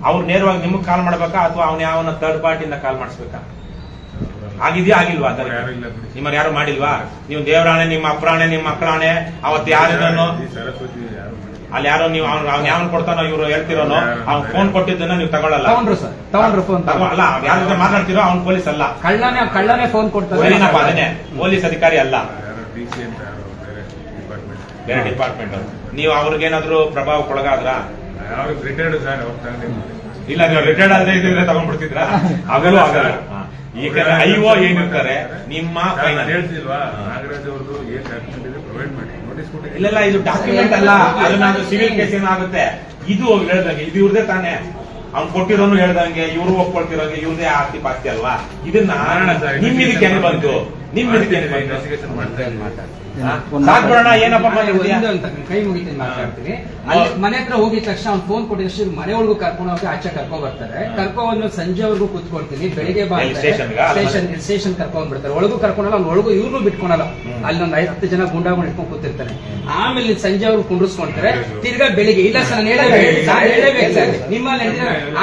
ಅವ್ರು ನೇರವಾಗಿ ನಿಮಗ್ ಕಾಲ್ ಮಾಡ್ಬೇಕಾ ಅಥವಾ ಅವ್ನ ಯಾವನ ಥರ್ಡ್ ಪಾರ್ಟಿಯಿಂದ ಕಾಲ್ ಮಾಡಿಸ್ಬೇಕಾ? ಆಗಿದ್ಯಾ ಆಗಿಲ್ವಾ ನಿಮ್ಮ ಯಾರು ಮಾಡಿಲ್ವಾ? ನೀವು ದೇವರಾಣೆ ನಿಮ್ಮ ಅಪ್ರಾಣೆ ನಿಮ್ಮ ಮಕ್ಕಳಾಣೆ ಅವತ್ತು ಯಾರಿದ್ದನು. ಅಲ್ಲಿ ಯಾರೋ ನೀವು ಅವ್ನು ಅವ್ನು ಯಾವನ್ ಕೊಡ್ತಾನೋ ಇವ್ರು ಹೇಳ್ತಿರೋನು ಅವ್ನು ಫೋನ್ ಕೊಟ್ಟಿದ್ದನ್ನ ನೀವು ತಗೊಳ್ಳಲ್ಲ. ತಗೊಂಡ್ರು ಸರ್. ತಗೊಂಡ್ರು ಫೋನ್ ಅಲ್ಲ ಯಾರ ಜೊತೆ ಮಾತಾಡ್ತಿರೋ ಅವ್ನು ಪೊಲೀಸ್ ಅಲ್ಲ. ಕಳ್ಳನೇ ಕಳ್ಳನೇ ಫೋನ್ ಕೊಡ್ತಾರೆ. ಅದನ್ನೇ. ಪೊಲೀಸ್ ಅಧಿಕಾರಿ ಅಲ್ಲ. ಯಾರೋ ಡಿ ಸಿ ಅಂತ ಯಾರೋ ಬೇರೆ ಡಿಪಾರ್ಟ್ಮೆಂಟ್ ಬೇರೆ ಡಿಪಾರ್ಟ್ಮೆಂಟ್ ನೀವು ಅವ್ರಿಗೇನಾದ್ರೂ ಪ್ರಭಾವಕ್ಕೊಳಗಾದ್ರ ಅವ್ರಿಗೆ ರಿಟೈರ್ಡ್ ಸರ್ ಅವ್ರು ಇಲ್ಲ ನೀವು ರಿಟೈರ್ಡ್ ಆದ್ರೆ ಇದ್ರೆ ತಗೊಂಡ್ಬಿಡ್ತಿದ್ರ? ಆಗಲೂ ಆಗಲ್ಲ. ಈಗ ಐಒ ಏನಿರ್ತಾರೆ ನಿಮ್ಮ ನಾನು ಹೇಳ್ತಿಲ್ವಾ? ನಾಗರಾಜ್ ಅವ್ರದ್ದು ಏನ್ ಡಾಕ್ಯುಮೆಂಟ್ ಇದೆ ಪ್ರೊವೈಡ್ ಮಾಡಿ. ನೋಟಿಸ್ ಕೊಟ್ಟಿಲ್ಲ ಇಲ್ಲ ಇದು ಡಾಕ್ಯುಮೆಂಟ್ ಅಲ್ಲ. ಅದನ್ನ ನಾನು ಸಿವಿಲ್ ಕೇಸ್ ಏನಾಗುತ್ತೆ? ಇದು ಹೇಳ್ದಂಗೆ ಇದು ಇವ್ರದೇ ತಾನೇ. ಅವ್ನು ಕೊಟ್ಟಿರೋನು ಹೇಳ್ದಂಗೆ ಇವ್ರು ಒಪ್ಕೊಳ್ತಿರೋಂಗೆ ಇವ್ರದೇ ಆಸ್ತಿ ಪಾಸ್ತಿ ಅಲ್ವಾ? ಇದನ್ನ ನಿಮ್ ಇದಕ್ಕೆ ಬಂತು? ನಿಮ್ ಇನ್ವೆಸ್ಟಿಗೇಷನ್ ಕೈ ಮುಗಿತೀನಿ ಮಾತಾಡ್ತೀನಿ. ಅಲ್ಲಿ ಮನೆ ಹತ್ರ ಹೋಗಿದ ತಕ್ಷಣ ಅವ್ನು ಫೋನ್ ಕೊಟ್ಟಿದಷ್ಟು ಮನೆ ಒಳಗೂ ಕರ್ಕೊಂಡು ಹೋಗಿ ಆಚೆ ಕರ್ಕೊಂಡ್ ಬರ್ತಾರೆ. ಕರ್ಕೊಂಡು ಸಂಜೆವರೆಗೂ ಕೂತ್ಕೊಳ್ತೀನಿ. ಬೆಳಿಗ್ಗೆ ಬಾ? ಸ್ಟೇಷನ್ ಸ್ಟೇಷನ್ ಕರ್ಕೊಂಡ್ ಬಿಡ್ತಾರೆ ಒಳಗೂ ಕರ್ಕೊಂಡಲ್ಲ ಅವ್ನು ಒಳಗೂ ಇವ್ರು ಬಿಟ್ಕೊಂಡಲ್ಲ. ಅಲ್ಲಿ ಒಂದ್ ಐದು ಹತ್ತು ಜನ ಗುಂಡಾಗ ಇಟ್ಕೊಂಡು ಕೂತಿರ್ತಾರೆ. ಆಮೇಲೆ ಸಂಜೆ ಅವ್ರು ಕುಂಡ್ರಿಸ್ಕೊಂತಾರೆ ತಿರ್ಗಾ ಬೆಳಿಗ್ಗೆ. ಇಲ್ಲ ಸರ್ ನಾನು ಹೇಳಬೇಕು ನಾನು ಹೇಳಬೇಕು ಸರ್ ನಿಮ್ಮಲ್ಲಿ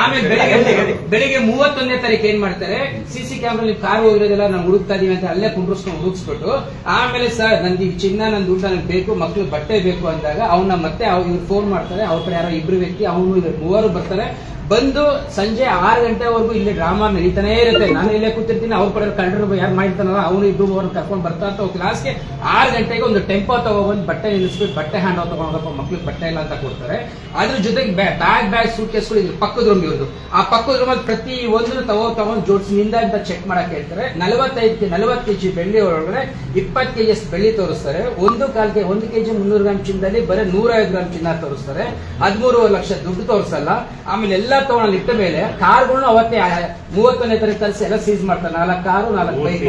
ಆಮೇಲೆ ಬೆಳಿಗ್ಗೆ ಬೆಳಿಗ್ಗೆ ಮೂವತ್ತೊಂದನೇ ತಾರೀಕು ಏನ್ ಮಾಡ್ತಾರೆ? ಸಿಸಿ ಸಿ ಕ್ಯಾಮ್ರಾ ನೀವು ಕಾರ್ ಹೋಗಿರೋದಿಲ್ಲ ನಾನು ಹುಡುಕ್ತಾ ಇದೀವಿ ಅಂತ ಅಲ್ಲೇ ಕುಂಡ್ರಿಸ್ಕೊಂಡು ಮುಗಿಸ್ಬಿಟ್ಟು, ಆಮೇಲೆ ಸರ್ ನನ್ಗೆ ಈ ಚಿನ್ನ ನನ್ ದುಡ್ಡು ನನಗೆ ಬೇಕು ಮಕ್ಳು ಬಟ್ಟೆ ಬೇಕು ಅಂದಾಗ ಅವನ್ನ ಮತ್ತೆ ಇವ್ರು ಫೋನ್ ಮಾಡ್ತಾರೆ, ಅವ್ರ ಕಡೆ ಯಾರೋ ಇಬ್ರು ವ್ಯಕ್ತಿ, ಅವನು ಮೂವರು ಬರ್ತಾರೆ ಬಂದು ಸಂಜೆ ಆರು ಗಂಟೆವರೆಗೂ ಇಲ್ಲಿ ಡ್ರಾಮಾ ನಡೀತಾನೆ ಇರುತ್ತೆ. ನಾನು ಇಲ್ಲೇ ಕೂತಿರ್ತೀನಿ, ಅವ್ರ ಕಡೆ ಕಂಡ್ರು ಯಾರು ಮಾಡಿರ್ತಾನಲ್ಲ, ಅವನು ಇದ್ದು ಅವ್ರನ್ನ ಕರ್ಕೊಂಡು ಬರ್ತಾ ಅಂತ ಕ್ಲಾಸ್ಗೆ ಆರು ಗಂಟೆಗೆ ಒಂದು ಟೆಂಪೋ ತಗೊಬಂದು ಬಟ್ಟೆ ನಿಲ್ಲಿಸ್ಬಿಟ್ಟು, ಬಟ್ಟೆ ಹ್ಯಾಂಡ್ ತಗೊಂಡಪ್ಪ ಮಕ್ಳಿಗೆ ಬಟ್ಟೆ ಇಲ್ಲ ಅಂತ ಕೊಡ್ತಾರೆ. ಅದ್ರ ಜೊತೆಗೆ ಬ್ಯಾಗ್ ಬ್ಯಾಗ್ ಸೂಟ್ ಕೇಸ್ಗಳು ಇದ್ರ ಪಕ್ಕದ ರೂಮ್ ಇವ್ರದ್ದು ಆ ಪಕ್ಕದ ರೂಮಲ್ಲಿ ಪ್ರತಿ ಒಂದು ತಗೋ ತಗೊಂಡು ಜೋಡಿಸಿ ನಿಂದ ಅಂತ ಚೆಕ್ ಮಾಡಕ್ಕೆ ಹೇಳ್ತಾರೆ. ನಲವತ್ತೈದು ನಲವತ್ತು ಕೆಜಿ ಬೆಳ್ಳಿ ಒಳಗಡೆ ಇಪ್ಪತ್ತು ಕೆಜಿ ಬೆಳ್ಳಿ ತೋರಿಸ್ತಾರೆ. ಒಂದು ಕಾಲಕ್ಕೆ ಒಂದು ಕೆಜಿ ಮುನ್ನೂರು ಗ್ರಾಮ್ ಚಿನ್ನದಲ್ಲಿ ಬರೀ ನೂರೈವತ್ತು ಗ್ರಾಮ್ ಚಿನ್ನ ತೋರಿಸ್ತಾರೆ. ಹದಿಮೂರುವರೆ ಲಕ್ಷ ದುಡ್ಡು ತೋರಿಸಲ್ಲ. ಆಮೇಲೆ ಎಲ್ಲ ತಗೊಂಡು ಇಟ್ಟ ಮೇಲೆ ಕಾರ್ಗಳನ್ನ ಅವತ್ತೇ ಮೂವತ್ತನೇ ಮೂವತ್ತೊಂದನೇ ತಾರೀಕು ತರಿಸಿ ಎಲ್ಲ ಸೀಸ್ ಮಾಡ್ತಾರೆ. ನಾಲ್ಕು ಕಾರು ನಾಲ್ಕು ಬೈಕ್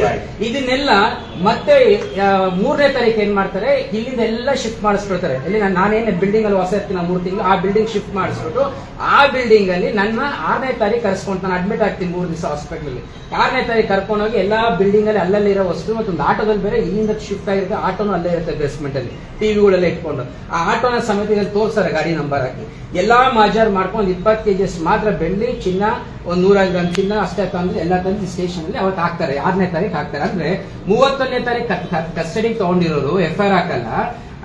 ಇದನ್ನೆಲ್ಲ ಮತ್ತೆ ಮೂರನೇ ತಾರೀಕು ಏನ್ ಮಾಡ್ತಾರೆ? ಇಲ್ಲಿಂದ ಎಲ್ಲ ಶಿಫ್ಟ್ ಮಾಡಿಸ್ಬಿಡ್ತಾರೆ. ಇಲ್ಲಿ ನಾನು ನಾನೇನು ಬಿಲ್ಡಿಂಗ್ ಅಲ್ಲಿ ಹೊಸ ಇರ್ತೀನಿ ಮೂರು ತಿಂಗಳು ಆ ಬಿಲ್ಡಿಂಗ್ ಶಿಫ್ಟ್ ಮಾಡಿಸ್ಬಿಟ್ಟು ಆ ಬಿಲ್ಡಿಂಗ್ ಅಲ್ಲಿ ನನ್ನ ಆರನೇ ತಾರೀಕು ಕರ್ಸ್ಕೊಂಡು ನಾನು ಅಡ್ಮಿಟ್ ಆಗ್ತೀನಿ ಮೂರು ದಿವಸ ಹಾಸ್ಪಿಟಲ್ ಅಲ್ಲಿ. ಆರನೇ ತಾರೀಕು ಕರ್ಕೊಂಡೋಗಿ ಎಲ್ಲಾ ಬಿಲ್ಡಿಂಗ್ ಅಲ್ಲಿ ಅಲ್ಲಲ್ಲಿ ಇರೋ ವಸ್ತು ಮತ್ತೊಂದು ಆಟೋದಲ್ಲಿ ಬೇರೆ ಇಲ್ಲಿಂದ ಶಿಫ್ಟ್ ಆಗಿರುತ್ತೆ ಆಟೋನು ಅಲ್ಲೇ ಇರುತ್ತೆ ಬೇಸ್ಮೆಂಟ್ ಅಲ್ಲಿ. ಟಿವಿಗಳೆಲ್ಲ ಇಟ್ಕೊಂಡು. ಆ ಆಟೋನ ಸಮೇತ ತೋರ್ಸಾರೆ ಗಾಡಿ ನಂಬರ್ ಹಾಕಿ. ಎಲ್ಲಾ ಮಾಜಾರ್ ಮಾಡ್ಕೊಂಡು ಇಪ್ಪತ್ತು ಕೆಜಿ ಮಾತ್ರ ಬೆಳ್ಳಿ ಚಿನ್ನ, ಒಂದ್ ನೂರ ಗ್ರಾಮ್ ಚಿನ್ನ ಅಷ್ಟೇ ತಂದ್ರೆ ಎಲ್ಲ ತಂದು ಸ್ಟೇಷನ್ ಅಲ್ಲಿ ಅವತ್ತು ಹಾಕ್ತಾರೆ. ಆರನೇ ತಾರೀಕು ಹಾಕ್ತಾರೆ. ಅಂದ್ರೆ ಮೂವತ್ತೊಂದನೇ ತಾರೀಕು ಕಸ್ಟಡಿಗೆ ತಗೊಂಡಿರೋರು ಎಫ್ ಐ ಆರ್ ಹಾಕಲ್ಲ.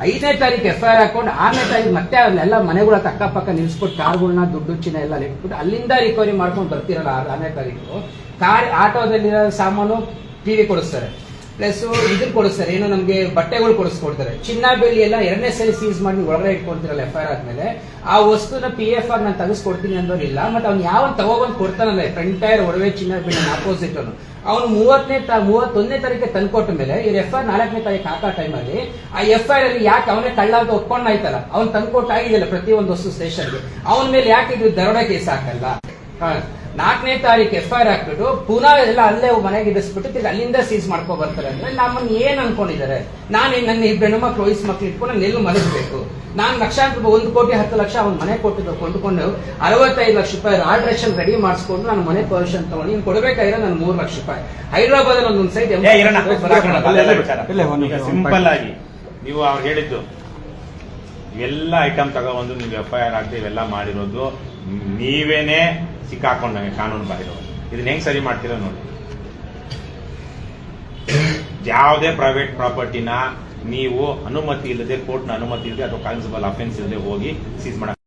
ಐದನೇ ತಾರೀಕು ಎಫ್ ಐ ಆರ್ ಹಾಕೊಂಡು ಆರನೇ ತಾರೀಕು ಮತ್ತೆ ಅಲ್ಲೆಲ್ಲ ಮನೆಗಳ ಅಕ್ಕಪಕ್ಕ ನಿಲ್ಸ್ಬಿಟ್ಟು ಕಾರ್ಗಳನ್ನ ದುಡ್ಡು, ಚಿನ್ನ ಎಲ್ಲ ಇಟ್ಬಿಟ್ಟು ಅಲ್ಲಿಂದ ರಿಕವರಿ ಮಾಡ್ಕೊಂಡು ಬರ್ತಿರಲ್ಲ ಆರ್- ಆರನೇ ತಾರೀಕು ಕಾರ್ ಆಟೋದಲ್ಲಿರೋ ಸಾಮಾನು ಟಿವಿ ಕೊಡಿಸ್ತಾರೆ. ಪ್ಲಸ್ ಇದನ್ನ ಕೊಡಿಸ್ತಾರೆ. ಏನೋ ನಮಗೆ ಬಟ್ಟೆಗಳು ಕೊಡಿಸ್ಕೊಡ್ತಾರೆ. ಚಿನ್ನ ಬೆಳ್ಳಿ ಎಲ್ಲ ಎರಡನೇ ಸರಿ ಸೀಸ್ ಮಾಡಿ ಒಳಗಡೆ ಇಟ್ಕೊಳ್ತಿರಲ್ಲ ಎಫ್ ಐ ಆದ್ಮೇಲೆ, ಆ ವಸ್ತುನ ಪಿ ಎಫ್ ಆರ್ ನಾನು ತಗಿಸ್ಕೊಡ್ತೀನಿ ಅನ್ನೋರಿಲ್ಲ ಮತ್ತೆ ಅವ್ನು ಯಾವ ತಗೊಬಂದು ಕೊಡ್ತಾನಲ್ಲ ಫ್ರಂಟ್ ಟೈರ್ ಒಡವೆ ಚಿನ್ನ ಬೆಳ್ಳಿ ಆಪೋಸಿಟ್ ಅವನು. ಅವನು ಮೂವತ್ತನೇ ಮೂವತ್ತೊಂದನೇ ತಾರೀಕಿಗೆ ತಂದ್ಕೊಟ್ಟ ಮೇಲೆ ಇವ್ರು ಎಫ್ ಐ ನಾಲ್ಕನೇ ತಾರೀಕು ಹಾಕೋ ಟೈಮಲ್ಲಿ ಆ ಎಫ್ ಐ ಅಲ್ಲಿ ಯಾಕೆ ಅವನೇ ಕಳ್ಳ ಅಂತ ಒಪ್ಕೊಂಡ್ ಆಯ್ತಲ್ಲ? ಅವ್ನು ತಂದ್ಕೊಟ್ಟಾಗಿದೆಯಲ್ಲ ಪ್ರತಿಯೊಂದು ವಸ್ತು ಸ್ಟೇಷನ್ಗೆ ಅವನ ಮೇಲೆ ಯಾಕೆ ಇದು ದರೋಡೆ ಕೇಸ್ ಹಾಕಲ್ಲ. ನಾಲ್ಕನೇ ತಾರೀಕು ಎಫ್ ಐ ಆರ್ ಹಾಕ್ಬಿಟ್ಟು ಪುನಃ ಎಲ್ಲ ಅಲ್ಲೇ ಮನೆಗೆ ಇಡಿಸ್ಬಿಟ್ಟು ತಿರ್ಗಿ ಅಲ್ಲಿಂದ ಸೀಸ್ ಮಾಡ್ಕೊ ಬರ್ತಾರೆ ಅಂದ್ರೆ ನಮ್ಮನ್ನ ಏನ್ ಅನ್ಕೊಂಡಿದ್ದಾರೆ? ನಾನು ನನ್ನ ಇಬ್ಬರು ಹೆಣ್ಣುಮಕ್ಳು ವಯಸ್ಸು ಮಕ್ಳು ಇಟ್ಕೊಂಡು ನಾನು ಎಲ್ಲೂ ಮಲಗಬೇಕು. ನಾನು ಲಕ್ಷಾಂತರ ರೂಪಾಯಿ ಒಂದು ಕೋಟಿ ಹತ್ತು ಲಕ್ಷ ಅವ್ನ ಮನೆ ಕೊಟ್ಟಿದ್ದು ಕೊಂಡ್ಕೊಂಡು ಅರವತ್ತೈದು ಲಕ್ಷ ರೂಪಾಯಿ ಆಲ್ಟ್ರೇಷನ್ ರೆಡಿ ಮಾಡಿಸ್ಕೊಂಡು ನಾನು ಮನೆ ಪರ್ಮಿಷನ್ ತಗೊಂಡು ನೀನು ಕೊಡಬೇಕಾಗಿರೋ ನಾನು ಮೂರು ಲಕ್ಷ ರೂಪಾಯಿ. ಹೈದರಾಬಾದ್ ಅಲ್ಲಿ ಒಂದೊಂದು ಸೈಡ್ ಸಿಂಪಲ್ ಆಗಿ ನೀವು ಅವ್ರು ಹೇಳಿದ್ದು ಎಲ್ಲ ಐಟಮ್ ತಗೊಂಡು ನೀವು ಎಫ್ ಐ ಆರ್ ಆಗದೆ ಇವೆಲ್ಲ ಮಾಡಿರೋದು. ನೀವೇನೆ ಸಿಕ್ಕಾಕೊಂಡಂಗೆ ಕಾನೂನು ಬಾಹಿರ ಇದನ್ನ ಹೆಂಗ್ ಸರಿ ಮಾಡ್ತೀರಾ ನೋಡಿ. ಯಾವುದೇ ಪ್ರೈವೇಟ್ ಪ್ರಾಪರ್ಟಿನ ನೀವು ಅನುಮತಿ ಇಲ್ಲದೆ ಕೋರ್ಟ್ನ ಅನುಮತಿ ಇಲ್ಲದೆ ಅಥವಾ ಕಾನ್ಸಿಬಲ್ ಅಫೆನ್ಸ್ ಇಲ್ಲದೆ ಹೋಗಿ ಸೀಸ್ ಮಾಡಕ್